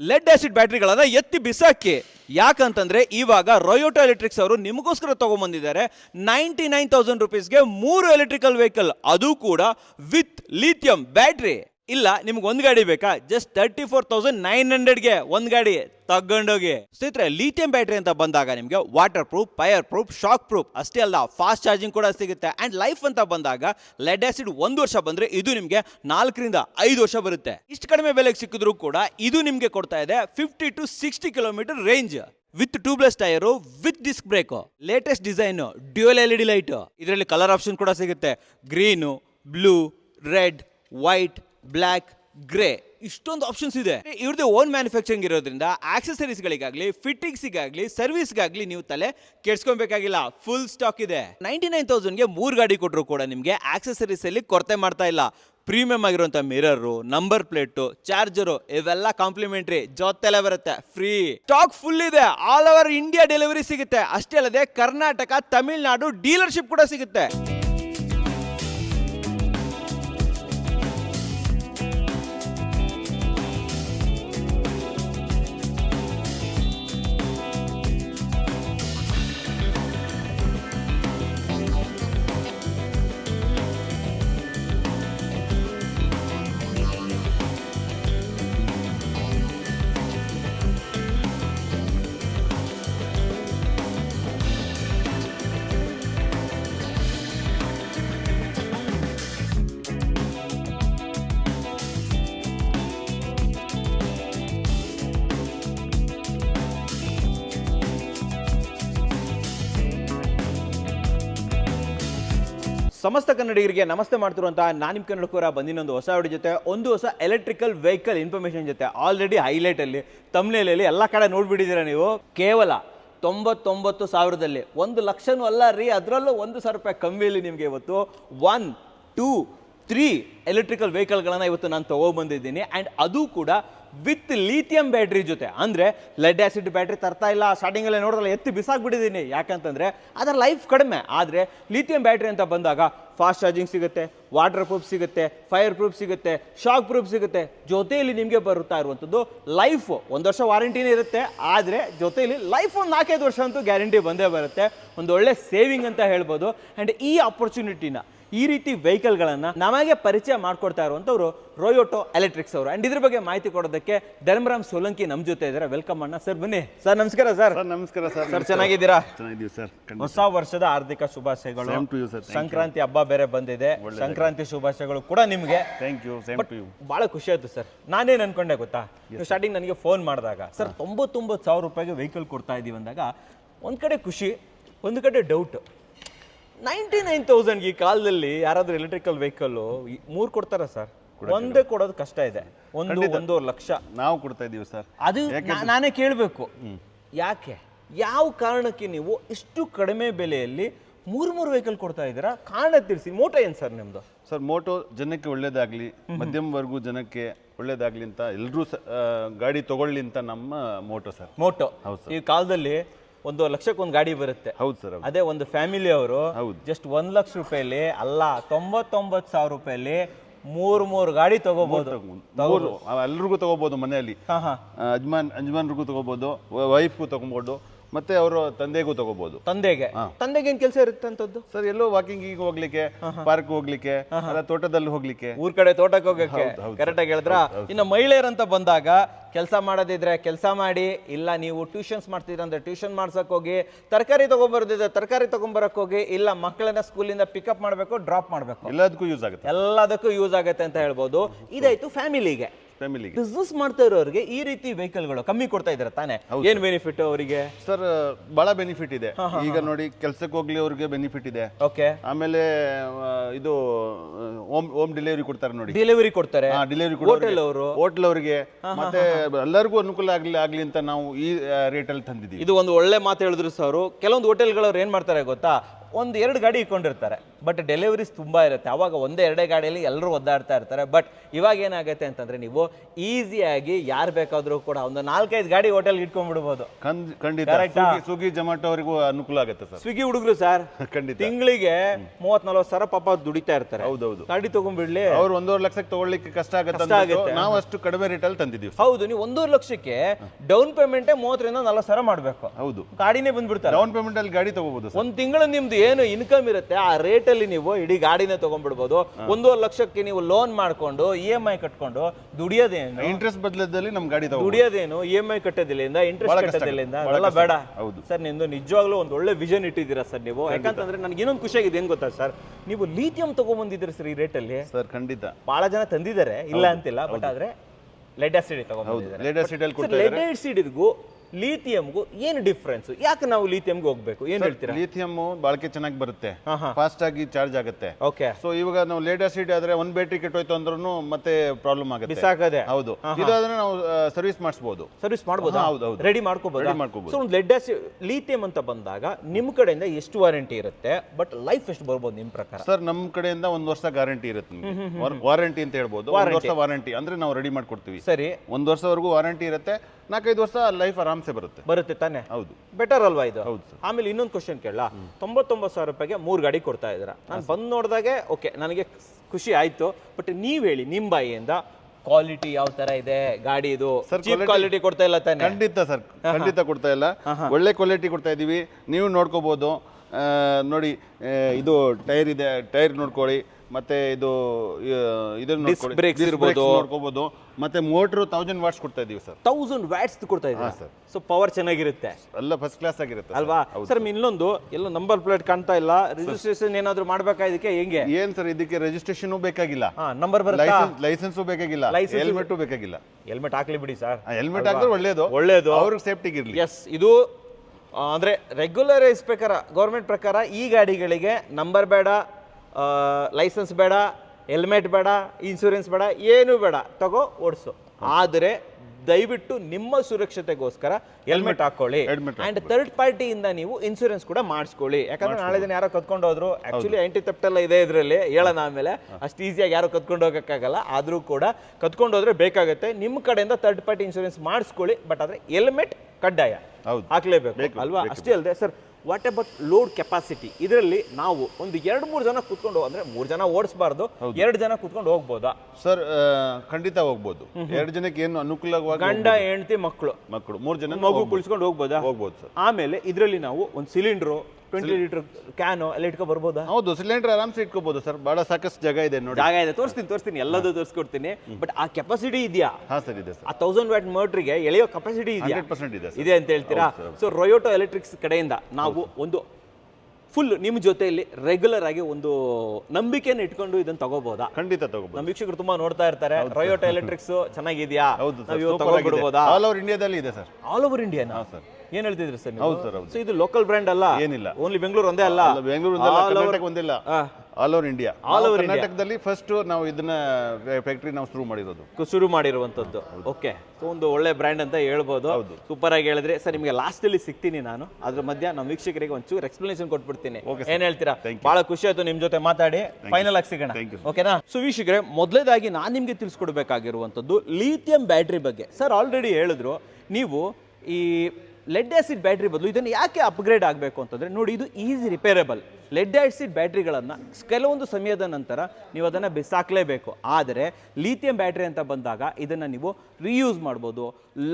LED acid ಬ್ಯಾಟ್ರಿಗಳನ್ನು ಎತ್ತಿ ಬಿಸಾಕಿ. ಯಾಕಂತಂದರೆ ಇವಾಗ ರೊಯೋಟೋ ಎಲೆಕ್ಟ್ರಿಕ್ಸ್ ಅವರು ನಿಮಗೋಸ್ಕರ ತೊಗೊಂಬಂದಿದ್ದಾರೆ. ನೈಂಟಿ ನೈನ್ ತೌಸಂಡ್ ರುಪೀಸ್ಗೆ ಮೂರು ಎಲೆಕ್ಟ್ರಿಕಲ್ ವೆಹಿಕಲ್ ಅದು ಕೂಡ ವಿತ್ ಲಿಥಿಯಂ ಬ್ಯಾಟ್ರಿ ಇಲ್ಲ, ನಿಮ್ಗೆ ಒಂದು ಗಾಡಿ ಬೇಕಾ? Just thirty four thousand nine ಹಂಡ್ರೆಡ್ಗೆ ಒಂದು ಗಾಡಿ ತಗೊಂಡೋಗಿ. ಸ್ನೇಹಿತರೆ ಲಿಥಿಯಂ ಬ್ಯಾಟ್ರಿ ಅಂತ ಬಂದಾಗ ನಿಮಗೆ water proof fire proof shock proof ಅಷ್ಟೇ ಅಲ್ಲ ಫಾಸ್ಟ್ ಚಾರ್ಜಿಂಗ್ ಕೂಡ ಸಿಗುತ್ತೆ. ಆ್ಯಂಡ್ ಲೈಫ್ ಅಂತ ಬಂದಾಗ ಲೆಡ್ ಆಸಿಡ್ ಒಂದು ವರ್ಷ ಬಂದರೆ ಇದು ನಿಮಗೆ ನಾಲ್ಕರಿಂದ ಐದು ವರ್ಷ ಬರುತ್ತೆ. ಇಷ್ಟು ಕಡಿಮೆ ಬೆಲೆಗೆ ಸಿಕ್ಕಿದ್ರು ಕೂಡ ಇದು ನಿಮಗೆ ಕೊಡ್ತಾ ಇದೆ fifty to sixty kilometre range with tubeless tyre with disc brake latest design dual L E D light ಇದರಲ್ಲಿ ಕಲರ್ ಆಪ್ಷನ್ ಕೂಡ ಸಿಗುತ್ತೆ. Green blue red white black, grey, ಇಷ್ಟೊಂದು ಆಪ್ಷನ್ಸ್ ಇದೆ. ಇವ್ರದ್ದು ಓನ್ ಮ್ಯಾನುಫ್ಯಾಕ್ಚರಿಂಗ್ ಇರೋದ್ರಿಂದ ಆಕ್ಸೆಸರೀಸ್ಗಳಿಗಾಗಲಿ ಫಿಟ್ಟಿಂಗ್ಸಿಗಾಗಲಿ ಸರ್ವಿಸ್ಗಾಗಲಿ ನೀವು ತಲೆ ಕೆಡ್ಸ್ಕೊಬೇಕಾಗಿಲ್ಲ ಫುಲ್ ಸ್ಟಾಕ್ ಇದೆ. ನೈಂಟಿ ನೈನ್ ತೌಸಂಡ್ಗೆ ಮೂರು ಗಾಡಿ ಕೊಟ್ಟರು ಕೂಡ ನಿಮಗೆ ಆಕ್ಸೆಸರೀಸಲ್ಲಿ ಕೊರತೆ ಮಾಡ್ತಾ ಇಲ್ಲ. ಪ್ರೀಮಿಯಂ ಆಗಿರುವಂಥ ಮಿರರು ನಂಬರ್ ಪ್ಲೇಟು ಚಾರ್ಜರು ಇವೆಲ್ಲ ಕಾಂಪ್ಲಿಮೆಂಟ್ರಿ ಜೊತೆಲೆ ಬರುತ್ತೆ ಫ್ರೀ ಸ್ಟಾಕ್ ಫುಲ್ ಇದೆ. ಆಲ್ ಓವರ್ ಇಂಡಿಯಾ ಡೆಲಿವರಿ ಸಿಗುತ್ತೆ. ಅಷ್ಟೇ ಅಲ್ಲದೆ ಕರ್ನಾಟಕ, ತಮಿಳುನಾಡು ಡೀಲರ್ಶಿಪ್ ಕೂಡ ಸಿಗುತ್ತೆ. ಸಮಸ್ತ ಕನ್ನಡಿಗರಿಗೆ ನಮಸ್ತೆ ಮಾಡ್ತಿರುವಂತಹ ನಾನು ನಿಮ್ಮ ಬಂದಿನ ಬಂದಿನೊಂದು ಹೊಸ ವಿಡಿಯೋ ಜೊತೆ, ಒಂದು ಹೊಸ ಎಲೆಕ್ಟ್ರಿಕಲ್ ವೆಹಿಕಲ್ ಇನ್ಫಾರ್ಮೇಶನ್ ಜೊತೆ ಆಲ್ರೆಡಿ ಹೈಲೈಟ್ ಅಲ್ಲಿ ತಮ್ನೇಲಲ್ಲಿ ಎಲ್ಲ ಕಡೆ ನೋಡ್ಬಿಟ್ಟಿದ್ದೀರಾ ನೀವು? ಕೇವಲ ತೊಂಬತ್ತೊಂಬತ್ತು ಸಾವಿರದಲ್ಲಿ, ಒಂದು ಲಕ್ಷನೂ ಅಲ್ಲ ರೀ, ಅದರಲ್ಲೂ ಒಂದು ಸಾವಿರ ರೂಪಾಯಿ ಕಮ್ಮಿಯಲ್ಲಿ ನಿಮಗೆ ಇವತ್ತು. ಒನ್ ಟೂ ತ್ರೀ ಎಲೆಕ್ಟ್ರಿಕಲ್ ವೆಹಿಕಲ್ಗಳನ್ನು ಇವತ್ತು ನಾನು ತೊಗೊಬಂದಿದ್ದೀನಿ ಆ್ಯಂಡ್ ಅದು ಕೂಡ ವಿತ್ ಲಿಥಿಯಂ ಬ್ಯಾಟ್ರಿ ಜೊತೆ. ಅಂದರೆ ಲೆಡ್ ಆ್ಯಸಿಡ್ ಬ್ಯಾಟ್ರಿ ತರ್ತಾ ಇಲ್ಲ ಸ್ಟಾರ್ಟಿಂಗಲ್ಲೇ ನೋಡಿದ್ರೆ ಎತ್ತಿ ಬಿಸಾಕ್ಬಿಟ್ಟಿದ್ದೀನಿ ಯಾಕಂತಂದರೆ ಅದರ ಲೈಫ್ ಕಡಿಮೆ. ಆದರೆ ಲಿಥಿಯಂ ಬ್ಯಾಟ್ರಿ ಅಂತ ಬಂದಾಗ ಫಾಸ್ಟ್ ಚಾರ್ಜಿಂಗ್ ಸಿಗುತ್ತೆ ವಾಟರ್ ಪ್ರೂಫ್ ಸಿಗುತ್ತೆ ಫೈರ್ ಪ್ರೂಫ್ ಸಿಗುತ್ತೆ ಶಾಕ್ ಪ್ರೂಫ್ ಸಿಗುತ್ತೆ. ಜೊತೆಯಲ್ಲಿ ನಿಮಗೆ ಬರುತ್ತಾ ಇರುವಂಥದ್ದು ಲೈಫ್ ಒಂದು ವರ್ಷ ವಾರಂಟಿನೇ ಇರುತ್ತೆ, ಆದರೆ ಜೊತೆಯಲ್ಲಿ ಲೈಫ್ ಒಂದು ನಾಲ್ಕೈದು ವರ್ಷ ಅಂತೂ ಗ್ಯಾರಂಟಿ ಬಂದೇ ಬರುತ್ತೆ. ಒಂದು ಒಳ್ಳೆ ಸೇವಿಂಗ್ ಅಂತ ಹೇಳ್ಬೋದು. ಆ್ಯಂಡ್ ಈ ಅಪರ್ಚುನಿಟಿನ ಈ ರೀತಿ ವೆಹಿಕಲ್ಗಳನ್ನು ನಮಗೆ ಪರಿಚಯ ಮಾಡಿಕೊಡ್ತಾ ಇರುವಂಥವ್ರು ರೋಯೋಟೋ ಎಲೆಕ್ಟ್ರಿಕ್ಸ್ ಅವರು. ಆ್ಯಂಡ್ ಇದ್ರ ಬಗ್ಗೆ ಮಾಹಿತಿ ಕೊಡೋದಕ್ಕೆ ಧರ್ಮರಾಮ್ ಸೋಲಂಕಿ ನಮ್ಮ ಜೊತೆ ಇದ್ದಾರೆ. ವೆಲ್ಕಮ್ ಅಣ್ಣ. ಸರ್ ಬನ್ನಿ. ಸರ್ ನಮಸ್ಕಾರ ಸರ್ ನಮಸ್ಕಾರ ಸರ್ ಸರ್ ಚೆನ್ನಾಗಿದ್ದೀರಾ? ಚೆನ್ನಾಗಿದ್ದೀವಿ ಸರ್. ಹೊಸ ವರ್ಷದ ಆರ್ಥಿಕ ಶುಭಾಶಯಗಳು. ಸಂಕ್ರಾಂತಿ ಹಬ್ಬ ಬೇರೆ ಬಂದಿದೆ. ಸಂಕ್ರಾಂತಿ ಶುಭಾಶಯಗಳು ಕೂಡ ನಿಮಗೆ. ಥ್ಯಾಂಕ್ ಯು ಯು ಬಹಳ ಖುಷಿ ಆಯ್ತು ಸರ್ ನಾನೇನು ಅನ್ಕೊಂಡೆ ಗೊತ್ತಾ? ಸ್ಟಾರ್ಟಿಂಗ್ ನನಗೆ ಫೋನ್ ಮಾಡಿದಾಗ ಸರ್ ತೊಂಬತ್ತೊಂಬತ್ತು ಸಾವಿರ ರೂಪಾಯಿಗೆ ವೆಹಿಕಲ್ ಕೊಡ್ತಾ ಇದೀವಿ ಅಂದಾಗ ಒಂದು ಕಡೆ ಖುಷಿ ಒಂದು ಕಡೆ ಡೌಟ್ ನೈಂಟಿ ನೈನ್ ತೌಸಂಡ್ ಈ ಕಾಲದಲ್ಲಿ ಯಾರಾದ್ರೂ ಎಲೆಕ್ಟ್ರಿಕಲ್ ವೆಹಿಕಲ್ಲು ಮೂರು ಕೊಡ್ತಾರ ಸರ್ ಒಂದೇ ಕೊಡೋದು ಕಷ್ಟ ಇದೆ. ಒಂದು ಒಂದೂವರೆ ಲಕ್ಷ. ನಾವು ಕೊಡ್ತಾ ಇದ್ದೀವಿ ಸರ್ ಅದು ನಾ- ನಾನೇ ಕೇಳಬೇಕು. ಯಾಕೆ? ಯಾವ ಕಾರಣಕ್ಕೆ ನೀವು ಇಷ್ಟು ಕಡಿಮೆ ಬೆಲೆಯಲ್ಲಿ ಮೂರು ಮೂರು ವೆಹಿಕಲ್ ಕೊಡ್ತಾ ಇದ್ದೀರಾ? ಕಾರಣ ತಿಳಿಸಿ. ಮೋಟೋ ಏನು ಸರ್ ನಿಮ್ಮದು ಸರ್ ಮೋಟೋ ಜನಕ್ಕೆ ಒಳ್ಳೇದಾಗಲಿ ಮಧ್ಯಮ ವರ್ಗ ಜನಕ್ಕೆ ಒಳ್ಳೇದಾಗ್ಲಿ ಅಂತ ಎಲ್ಲರೂ ಗಾಡಿ ತಗೊಳ್ಳಿ ಅಂತ ನಮ್ಮ ಮೋಟೋ ಸರ್ ಮೋಟೋ. ಹೌದು ಈ ಕಾಲದಲ್ಲಿ ಒಂದು ಲಕ್ಷಕ್ಕೆ ಒಂದು ಗಾಡಿ ಬರುತ್ತೆ. ಹೌದು ಸರ್ ಹೌದು. ಅದೇ ಒಂದು ಫ್ಯಾಮಿಲಿ ಅವರು ಹೌದು. ಜಸ್ಟ್ ಒಂದ್ ಲಕ್ಷ ರೂಪಾಯಲ್ಲಿ ಅಲ್ಲ ತೊಂಬತ್ತೊಂಬತ್ತು ಸಾವಿರ ರೂಪಾಯಲ್ಲಿ ಮೂರು ಮೂರು ಗಾಡಿ ತಗೋಬಹುದು ಮೂರು ಎಲ್ರಿಗೂ ತಗೋಬೋದು. ಮನೆಯಲ್ಲಿ. ಹಾ ಹಾ. ಅಜ್ಮಾನ್ ಅಜ್ಮಾನ್ರಿಗೂ ತಗೋಬೋದು ವೈಫ್ಗೂ ತಗೋಬೋದು. ಮತ್ತೆ ಅವರ ತಂದೆಗೂ ತಗೋಬಹುದು ತಂದೆಗೆ? ತಂದೆಗೆ ಏನ್ ಕೆಲಸ ಇರುತ್ತೆ ಅಂತದ್ದು? ಸರ್ ಎಲ್ಲೋ ವಾಕಿಂಗ್ ಹೋಗ್ಲಿಕ್ಕೆ ಪಾರ್ಕ್ ಹೋಗ್ಲಿಕ್ಕೆ ಅಲ್ಲ ತೋಟದಲ್ಲಿ ಹೋಗ್ಲಿಕ್ಕೆ. ಊರ್ ಕಡೆ ತೋಟಕ್ಕೆ ಹೋಗಕ್ಕೆ. ಕರೆಕ್ಟ್ ಆಗಿ ಹೇಳಿದ್ರ? ಇನ್ನು ಮಹಿಳೆಯರಂತ ಬಂದಾಗ ಕೆಲಸ ಮಾಡೋದಿದ್ರೆ ಕೆಲಸ ಮಾಡಿ ಇಲ್ಲ ನೀವು ಟ್ಯೂಷನ್ಸ್ ಮಾಡ್ತಿದ್ರ ಅಂದ್ರೆ ಟ್ಯೂಷನ್ ಮಾಡ್ಸಕ್ ಹೋಗಿ ತರಕಾರಿ ತಗೊಂಡ್ಬರೋದಿದ್ರೆ ತರಕಾರಿ ತಗೊಂಡ್ಬರಕ್ ಹೋಗಿ ಇಲ್ಲ ಮಕ್ಕಳನ್ನ ಸ್ಕೂಲಿಂದ ಪಿಕಪ್ ಮಾಡಬೇಕು ಡ್ರಾಪ್ ಮಾಡಬೇಕು. ಎಲ್ಲದಕ್ಕೂ ಯೂಸ್ ಆಗುತ್ತೆ. ಎಲ್ಲದಕ್ಕೂ ಯೂಸ್ ಆಗುತ್ತೆ ಅಂತ ಹೇಳ್ಬೋದು. ಇದಾಯ್ತು ಫ್ಯಾಮಿಲಿಗೆ ಫ್ಯಾಮಿಲಿಗೆ ಬಿಸ್ನೆಸ್ ಮಾಡ್ತಾ ಇರೋರಿಗೆ ಈ ರೀತಿ ವೆಹಿಕಲ್ಗಳು ಕಮ್ಮಿ ಕೊಡ್ತಾ ಇದಾರೆ ತಾನೇ? ಏನ್ ಬೆನಿಫಿಟ್ ಅವರಿಗೆ? ಸರ್ ಬಹಳ ಬೆನಿಫಿಟ್ ಇದೆ. ಈಗ ನೋಡಿ ಕೆಲ್ಸಕ್ಕೆ ಹೋಗ್ಲಿ ಅವ್ರಿಗೆ ಬೆನಿಫಿಟ್ ಇದೆ. ಓಕೆ ಆಮೇಲೆ ಆ, ಇದು ಹೋಮ್ ಹೋಮ್ ಡೆಲಿವರಿ ಕೊಡ್ತಾರೆ ನೋಡಿ. ಡೆಲಿವರಿ ಕೊಡ್ತಾರೆ. ಡೆಲಿವರಿ ಹೋಟೆಲ್ ಅವರು. ಹೋಟ್ಲ್ ಅವರಿಗೆ. ಮತ್ತೆ ಎಲ್ಲರಿಗೂ ಅನುಕೂಲ ಆಗ್ಲಿ ಆಗ್ಲಿ ಅಂತ ನಾವು ಈ ರೇಟ್ ಅಲ್ಲಿ ತಂದಿದ್ದೀವಿ. ಇದು ಒಂದು ಒಳ್ಳೆ ಮಾತು ಹೇಳಿದ್ರು ಸರ್. ಕೆಲವೊಂದು ಹೋಟೆಲ್ಗಳವ್ರು ಏನ್ ಮಾಡ್ತಾರೆ ಗೊತ್ತಾ? ಒಂದು ಎರಡು ಗಾಡಿ ಇಟ್ಕೊಂಡಿರ್ತಾರೆ. ಬಟ್ ಡೆಲಿವರೀಸ್ ತುಂಬ ಇರುತ್ತೆ. ಅವಾಗ ಒಂದೇ ಎರಡೇ ಗಾಡಿಯಲ್ಲಿ ಎಲ್ಲರೂ ಒದ್ದಾಡ್ತಾ ಇರ್ತಾರೆ. ಬಟ್ ಇವಾಗ ಏನಾಗುತ್ತೆ ಅಂತಂದರೆ ನೀವು ಈಸಿಯಾಗಿ ಯಾರು ಬೇಕಾದರೂ ಕೂಡ ಒಂದು ನಾಲ್ಕೈದು ಗಾಡಿ ಹೋಟೆಲ್ ಇಟ್ಕೊಂಡ್ಬಿಡ್ಬೋದು. ಖಂಡ್- ಖಂಡಿತ? ಸ್ವಿಗ್ಗಿ- ಸ್ವಿಗ್ಗಿ ಜೊಮ್ಯಾಟೊ ಅವರಿಗೂ ಅನುಕೂಲ ಆಗುತ್ತೆ ಸರ್. ಸ್ವಿಗ್ಗಿ ಹುಡುಗರು ಸರ್ ಖಂಡಿತ. ತಿಂಗಳಿಗೆ ಮೂವತ್ ನಲ್ವತ್ತು ಸಾವಿರ ಪಾಪ ದುಡಿತಾ ಇರ್ತಾರೆ. ಹೌದೌದು. ಗಾಡಿ ತಗೊಂಡ್ಬಿಡ್ಲಿ. ಅವ್ರು ಒಂದೂವರೆ ಲಕ್ಷಕ್ಕೆ ತಗೊಳ್ಳಿಕ್ಕೆ ಕಷ್ಟ ಆಗುತ್ತೆ ಕಷ್ಟ ಅಂದ್ಬಿಟ್ಟು ಆಗುತ್ತೆ. ನಾವು ಅಷ್ಟು ಕಡಿಮೆ ರೇಟಲ್ಲಿ ತಂದಿದ್ದೀವಿ ಸರ್. ಹೌದು ನೀವು ಒಂದೂವರೆ ಲಕ್ಷಕ್ಕೆ ಡೌನ್ ಪೇಮೆಂಟೇ ಮೂವತ್ತರಿಂದ ನಲ್ವತ್ತು ಸಾವಿರ ಮಾಡಬೇಕು. ಹೌದು. ಗಾಡಿನೇ ಬಂದ್ಬಿಡ್ತಾರೆ. ಡೌನ್ ಪೇಮೆಂಟ್ ಅಲ್ಲಿ ಗಾಡಿ ತಗೋಬಹುದು ಸರ್. ಒಂದು ತಿಂಗಳು ನಿಮ್ದು ಏನು ಇನ್ಕಮ್ ಇರುತ್ತೆ ಆ ರೇಟಲ್ಲಿ ನೀವು ಇಡೀ ಗಾಡಿನೇ ತಗೊಂಡ್ಬಿಡ್ಬೋದು. ಒಂದೂವರೆ ಲಕ್ಷಕ್ಕೆ ನೀವು ಲೋನ್ ಮಾಡ್ಕೊಂಡು ಇ ಎಂ ಐ ಕಟ್ಕೊಂಡು ದುಡಿಯೋದೇನು? ಇಂಟ್ರೆಸ್ಟ್ ಬದಲದಲ್ಲಿ ನಮ್ ಗಾಡಿ ದುಡಿಯೋದೇನು? ಇ ಎಂ ಐ ಕಟ್ಟೋದಿಲ್ಲಿಂದ ಇಂಟ್ರೆಸ್ಟ್ ಕಟ್ಟೋದಿಲ್ಲಿಂದ? ಅದೆಲ್ಲ ಬೇಡ. ಹೌದು. ಸರ್ ನಿಮ್ದು ನಿಜವಾಗ್ಲೂ ಒಂದು ಒಳ್ಳೆ ವಿಷನ್ ಇಟ್ಟಿದ್ದೀರಾ ಸರ್ ನೀವು? ಯಾಕಂತಂದ್ರೆ ನನಗೆ ಇನ್ನೊಂದು ಖುಷಿಯಾಗಿದೆ ಏನ್ ಗೊತ್ತಾ ಸರ್? ನೀವು ಲೀಥಿಯಂ ತಗೊಂಡ್ಬಂದಿದ್ದೀರಾ ಸರ್ ಈ ರೇಟಲ್ಲಿ ಸರ್ ಖಂಡಿತ. ಬಹಳ ಜನ ತಂದಿದ್ದಾರೆ ಇಲ್ಲ ಅಂತಿಲ್ಲ ಬಟ್ ಆದ್ರೆ ಲೆಡ್ ಆಸಿಡ್ ಸೀಟಲ್ಲಿ ಸರ್ ಕೊಡ್ತಾ ಲೆಡ್ ಆಸಿಡ್ಗೂ ಲಿಥಿಯಂಗೂ ಏನು ಡಿಫ್ರೆನ್ಸ್ ಯಾಕೆ ನಾವು ಲಿಥಿಯಂಗೆ ಹೋಗ್ಬೇಕು? ಏನ್ ಹೇಳ್ತೀರಾ? ಲಿಥಿಯಂ ಬಾಳಿಕೆ ಚೆನ್ನಾಗಿ ಬರುತ್ತೆ. ಫಾಸ್ಟ್ ಆಗಿ ಚಾರ್ಜ್ ಆಗುತ್ತೆ. ಓಕೆ ಸೊ ಇವಾಗ ನಾವು ಲೇಡ್ ಆಸಿಡ್ ಆದ್ರೆ ಒಂದ್ ಬ್ಯಾಟ್ರಿ ಕೆಟ್ಟೋಯ್ತು ಅಂದ್ರೂ ಮತ್ತೆ ಪ್ರಾಬ್ಲಮ್ ಆಗುತ್ತೆ. ಬಿಸಾಕದೆ. ಹೌದು. ಇದಾದ್ರೆ ನಾವು ಸರ್ವಿಸ್ ಮಾಡಿಸಬಹುದು ಸರ್ವಿಸ್ ಮಾಡಬಹುದು ಹೌದು, ಹೌದು. ರೆಡಿ ಮಾಡ್ಕೋಬಹುದು ರೆಡಿ ಮಾಡ್ಕೋಬೋದು. ಸೊ ಒಂದು ಲೆಡ್ ಆಸಿಡ್ ಲಿಥಿಯಂ ಅಂತ ಬಂದಾಗ ನಿಮ್ ಕಡೆಯಿಂದ ಎಷ್ಟು ವಾರಂಟಿ ಇರುತ್ತೆ? ಬಟ್ ಲೈಫ್ ಎಷ್ಟು ಬರ್ಬೋದು ನಿಮ್ಮ ಪ್ರಕಾರ? ಸರ್ ನಮ್ಮ ಕಡೆಯಿಂದ ಒಂದ್ ವರ್ಷ ಗ್ಯಾರಂಟಿ ಇರುತ್ತೆ ನಿಮಗೆ. ವಾರಂಟಿ ಅಂತ ಹೇಳ್ಬೋದು. ಒಂದ್ ವರ್ಷ ವಾರಂಟಿ ಅಂದ್ರೆ ನಾವು ರೆಡಿ ಮಾಡ್ಕೊಡ್ತೀವಿ. ಸರಿ. ಒಂದ್ ವರ್ಷವರೆಗೂ ವಾರಂಟಿ ಇರುತ್ತೆ. ನಾಲ್ಕೈದು ವರ್ಷ ಲೈಫ್ ಆರಾಮ್ಸೆ ಬರುತ್ತೆ. ಬರುತ್ತೆ ತಾನೆ? ಹೌದು. ಬೆಟರ್ ಅಲ್ವಾ ಇದು? ಹೌದು ಸರ್. ಆಮೇಲೆ ಇನ್ನೊಂದು ಕ್ವಶನ್ ಕೇಳ ತೊಂಬತ್ತೊಂಬತ್ತು ಸಾವಿರ ರೂಪಾಯಿಗೆ ಮೂರು ಗಾಡಿ ಕೊಡ್ತಾ ಇದ್ದೀರಾ. ನಾನು ಬಂದು ನೋಡಿದಾಗೆ ಓಕೆ ನನಗೆ ಖುಷಿ ಆಯ್ತು. ಬಟ್ ನೀವು ಹೇಳಿ ನಿಮ್ಮ ಬಾಯಿಯಿಂದ ಕ್ವಾಲಿಟಿ ಯಾವ ತರ ಇದೆ? ಗಾಡಿ ಇದು ಕ್ವಾಲಿಟಿ ಕೊಡ್ತಾ ಇಲ್ಲ ತಾನೆ? ಖಂಡಿತ ಸರ್ ಖಂಡಿತ ಕೊಡ್ತಾ ಇಲ್ಲ. ಒಳ್ಳೆ ಕ್ವಾಲಿಟಿ ಕೊಡ್ತಾ ಇದ್ದೀವಿ ನೀವು ನೋಡ್ಕೋಬಹುದು ನೋಡಿ ಇದು ಟೈರ್ ಇದೆ ಟೈರ್ ನೋಡ್ಕೊಳ್ಳಿ. ಮತ್ತೆ ಇದು ಇದನ್ನ Disc brakes ಇರ್ಬೋದು. ನೋಡ್ಕೋಬಹುದು ಮತ್ತೆ ಮೋಟ್ರು ತೌಸಂಡ್ ವಾಟ್ಸ್ ಕೊಡ್ತಾ ಇದೀವಿ ಸರ್. ತೌಸಂಡ್ ವ್ಯಾಟ್ಸ್ ಕೊಡ್ತಾ ಇದ್ದೀರಾ ಸರ್. ಸೊ ಪವರ್ ಚೆನ್ನಾಗಿರುತ್ತೆ. ಎಲ್ಲ ಫಸ್ಟ್ ಕ್ಲಾಸ್ ಆಗಿರುತ್ತೆ. ಅಲ್ವಾ? ಸರ್. ಇನ್ನೊಂದು ಎಲ್ಲ ನಂಬರ್ ಪ್ಲೇಟ್ ಕಾಣ್ತಾ ಇಲ್ಲ. ರಿಜಿಸ್ಟ್ರೇಷನ್ ಏನಾದ್ರು ಮಾಡ್ಬೇಕಾ ಇದಕ್ಕೆ? ಹೆಂಗೆ? ಏನ್ ಸರ್ ಇದಕ್ಕೆ ರಿಜಿಸ್ಟ್ರೇಷನ್ ಬೇಕಾಗಿಲ್ಲ. ಹಾ ನಂಬರ್ ಬರುತ್ತಾ? ಲೈಸೆನ್ಸ್ ಲೈಸೆನ್ಸು ಬೇಕಾಗಿಲ್ಲ. License- ಹೆಲ್ಮೆಟ್ ಬೇಕಾಗಿಲ್ಲ. ಹೆಲ್ಮೆಟ್ ಹಾಕ್ಲಿ ಬಿಡಿ ಸರ್ ಹೆಲ್ಮೆಟ್ ಹಾಕಿದ್ರೆ ಒಳ್ಳೇದು. ಒಳ್ಳೇದು. ಅವ್ರಿಗೆ ಸೇಫ್ಟಿಗೆ ಇರ್ಲಿ. ಎಸ್ ಇದು ಆ, ಅಂದ್ರೆ ರೆಗ್ಯುಲರೈಸ್ ಪ್ರಕಾರ ಗೌರ್ಮೆಂಟ್ ಪ್ರಕಾರ ಈ ಗಾಡಿಗಳಿಗೆ ನಂಬರ್ ಬೇಡ ಲೈಸೆನ್ಸ್ ಬೇಡ ಹೆಲ್ಮೆಟ್ ಬೇಡ ಇನ್ಶೂರೆನ್ಸ್ ಬೇಡ ಏನೂ ಬೇಡ ತಗೋ ಓಡಿಸು. ಆದರೆ ದಯವಿಟ್ಟು ನಿಮ್ಮ ಸುರಕ್ಷತೆಗೋಸ್ಕರ ಹೆಲ್ಮೆಟ್ ಹಾಕೊಳ್ಳಿ. ಅಂಡ್ ಥರ್ಡ್ ಪಾರ್ಟಿಯಿಂದ ನೀವು ಇನ್ಶೂರೆನ್ಸ್ ಕೂಡ ಮಾಡಿಸ್ಕೊಳ್ಳಿ. ಯಾಕಂದ್ರೆ ನಾಳೆ ದಿನ ಯಾರೋ ಕತ್ಕೊಂಡು ಹೋದ್ರು. ಆಕ್ಚುಲಿ ಆಂಟಿ ತೆಪ್ಟೆಲ್ಲ ಇದೆ ಇದರಲ್ಲಿ. ಹೇಳೋಣ ಆಮೇಲೆ. ಅಷ್ಟು ಈಸಿಯಾಗಿ ಯಾರು ಕತ್ಕೊಂಡು ಹೋಗೋಕ್ಕಾಗಲ್ಲ. ಆದರೂ ಕೂಡ ಕತ್ಕೊಂಡು ಹೋದ್ರೆ ಬೇಕಾಗುತ್ತೆ. ನಿಮ್ಮ ಕಡೆಯಿಂದ ಥರ್ಡ್ ಪಾರ್ಟಿ ಇನ್ಶೂರೆನ್ಸ್ ಮಾಡಿಸ್ಕೊಳ್ಳಿ. ಬಟ್ ಆದರೆ ಹೆಲ್ಮೆಟ್ ಕಡ್ಡಾಯ. ಹಾಕಲೇಬೇಕು. ಅಲ್ವಾ. ಅಷ್ಟೇ ಅಲ್ಲದೆ sir what about load capacity ಇದರಲ್ಲಿ ನಾವು ಒಂದು ಎರಡು ಮೂರು ಜನ ಕುತ್ಕೊಂಡು ಅಂದ್ರೆ ಮೂರು ಜನ ಓಡಿಸಬಾರ್ದು ಎರಡು ಜನ ಕುತ್ಕೊಂಡು ಹೋಗ್ಬೋದಾ? ಸರ್ ಖಂಡಿತ ಹೋಗ್ಬೋದು. ಎರಡು ಜನಕ್ಕೆ ಏನು ಅನುಕೂಲವಾಗಿ ಗಂಡ ಹೆಂಡತಿ ಮಕ್ಕಳು ಮಕ್ಕಳು ಮೂರು ಜನ ಮಗು ಕುಳಿಸ್ಕೊಂಡು ಹೋಗ್ಬೋದಾ? ಹೋಗ್ಬೋದು ಸರ್ ಆಮೇಲೆ ಇದರಲ್ಲಿ ನಾವು ಒಂದು ಸಿಲಿಂಡ್ರು ಟ್ವೆಂಟಿ ಲೀಟರ್ ಕ್ಯಾನು ಎಲ್ಲ ಇಟ್ಕೊ ಬರ್ಬೋದಾ? ಹೌದು ಸಿಲಿಂಡರ್ ಆರಾಮ್ಸೆ ಇಟ್ಕೋಬಹುದು ಸರ್. ಬಹಳ ಸಾಕಷ್ಟು ಜಾಗ ಇದೆ ನೋಡಿ. ಜಾಗ ಇದೆ. ತೋರಿಸ್ತೀನಿ ತೋರಿಸ್ತೀನಿ. ಎಲ್ಲದೂ ತೋರಿಸ್ಕೊಡ್ತೀನಿ. ಬಟ್ ಆ ಕೆಪಾಸಿಟಿ ಇದೆಯಾ? ಹಾ ಸರ್ ಇದೆ ಸರ್. ಆ ತೌಸಂಡ್ ವ್ಯಾಟ್ ಮೋಟ್ರಿಗೆ ಎಳೆಯೋ ಕೆಪಾಸಿಟಿ ಇದೆಯಾ? ಹಂಡ್ರೆಡ್ ಪರ್ಸೆಂಟ್ ಇದೆ ಸರ್. ಇದೆ ಅಂತ ಹೇಳ್ತೀರಾ? ಸೊ ರೊಯೋಟೋ ಎಲೆಕ್ಟ್ರಿಕ್ಸ್ ಕಡೆಯಿಂದ ನಾವು ಒಂದು ಫುಲ್ ನಿಮ್ಮ ಜೊತೆಯಲ್ಲಿ ರೆಗ್ಯುಲರ್ ಆಗಿ ಒಂದು ನಂಬಿಕೆಯನ್ನು ಇಟ್ಕೊಂಡು ಇದನ್ನ ತಗೋಬಹುದಾ ಖಂಡಿತ ತಗೋಬಹುದು ನಮ್ಮ ವೀಕ್ಷಕರು ತುಂಬಾ ನೋಡ್ತಾ ಇರ್ತಾರೆ. ರೊಯೋಟೋ ಎಲೆಕ್ಟ್ರಿಕ್ಸ್ ಚೆನ್ನಾಗಿದೆಯಾ? ಹೌದು ನಾವು ತಗೊಂಡ್ಬಿಡ್ಬೋದಾ ಆಲ್ ಓವರ್ ಇಂಡಿಯಾದಲ್ಲಿ ಇದೆ ಸರ್. ಆಲ್ ಓವರ್ ಇಂಡಿಯಾನ ಸರ್. ಏನ್ ಹೇಳ್ತಿದ್ರಿ ಸರ್ ಹೌದು ಸರ್ ಹೌದು. ಸೊ ಇದು ಲೋಕಲ್ ಬ್ರ್ಯಾಂಡ್ ಅಲ್ಲ? ಏನಿಲ್ಲ. ಓನ್ಲಿ ಬೆಂಗಳೂರು ಒಂದೇ ಅಲ್ಲ? ಬೆಂಗಳೂರು ಒಂದಲ್ಲ, Karnataka all over India all over. ಕರ್ನಾಟಕದಲ್ಲಿ ಫಸ್ಟ್ ನಾವು ಇದನ್ನ ಫ್ಯಾಕ್ಟ್ರಿ ನಾವು ಶುರು ಮಾಡಿರೋದು. ಶುರು ಮಾಡಿರುವಂತದ್ದು. ಓಕೆ ಸೊ ಒಂದು ಒಳ್ಳೆ ಬ್ರ್ಯಾಂಡ್ ಅಂತ ಹೇಳ್ಬೋದು. ಹೌದು. ಸೂಪರ್ ಆಗಿ ಹೇಳಿದ್ರೆ ಸರ್ ನಿಮಗೆ ಲಾಸ್ಟ್ ಅಲ್ಲಿ ಸಿಗ್ತೀನಿ ನಾನು. ಅದ್ರ ಮಧ್ಯ ನಮ್ಮ ವೀಕ್ಷಕರಿಗೆ ಒಂಚೂರು ಎಕ್ಸ್ಪ್ಲನೇಷನ್ ಕೊಟ್ಬಿಡ್ತೀನಿ. ಏನ್ ಹೇಳ್ತೀರಾ? ಬಹಳ ಖುಷಿ ಆಯ್ತು ನಿಮ್ ಜೊತೆ ಮಾತಾಡಿ. ಫೈನಲ್ ಆಗಿ ಸಿಗೋಣ. ಓಕೆನಾ ಸೊ ವೀಕ್ಷಕರೇ ಮೊದಲೇದಾಗಿ ನಾನು ನಿಮಗೆ ತಿಳಿಸ್ಕೊಡ್ಬೇಕಾಗಿರುವಂಥದ್ದು ಲಿಥಿಯಂ ಬ್ಯಾಟ್ರಿ ಬಗ್ಗೆ. ಸರ್ ಆಲ್ರೆಡಿ ಹೇಳಿದ್ರು ನೀವು ಈ ಲೆಡ್ ಆ್ಯಸಿಡ್ ಬ್ಯಾಟ್ರಿ ಬದಲು ಇದನ್ನು ಯಾಕೆ ಅಪ್ಗ್ರೇಡ್ ಆಗಬೇಕು ಅಂತಂದರೆ ನೋಡಿ, ಇದು ಈಸಿ ರಿಪೇರಬಲ್ ಲೆಡ್ ಆ್ಯಸಿಡ್ ಬ್ಯಾಟ್ರಿಗಳನ್ನು ಕೆಲವೊಂದು ಸಮಯದ ನಂತರ ನೀವು ಅದನ್ನು ಬಿಸಾಕಲೇಬೇಕು. ಆದರೆ ಲಿಥಿಯಂ ಬ್ಯಾಟ್ರಿ ಅಂತ ಬಂದಾಗ ಇದನ್ನು ನೀವು ರೀಯೂಸ್ ಮಾಡ್ಬೋದು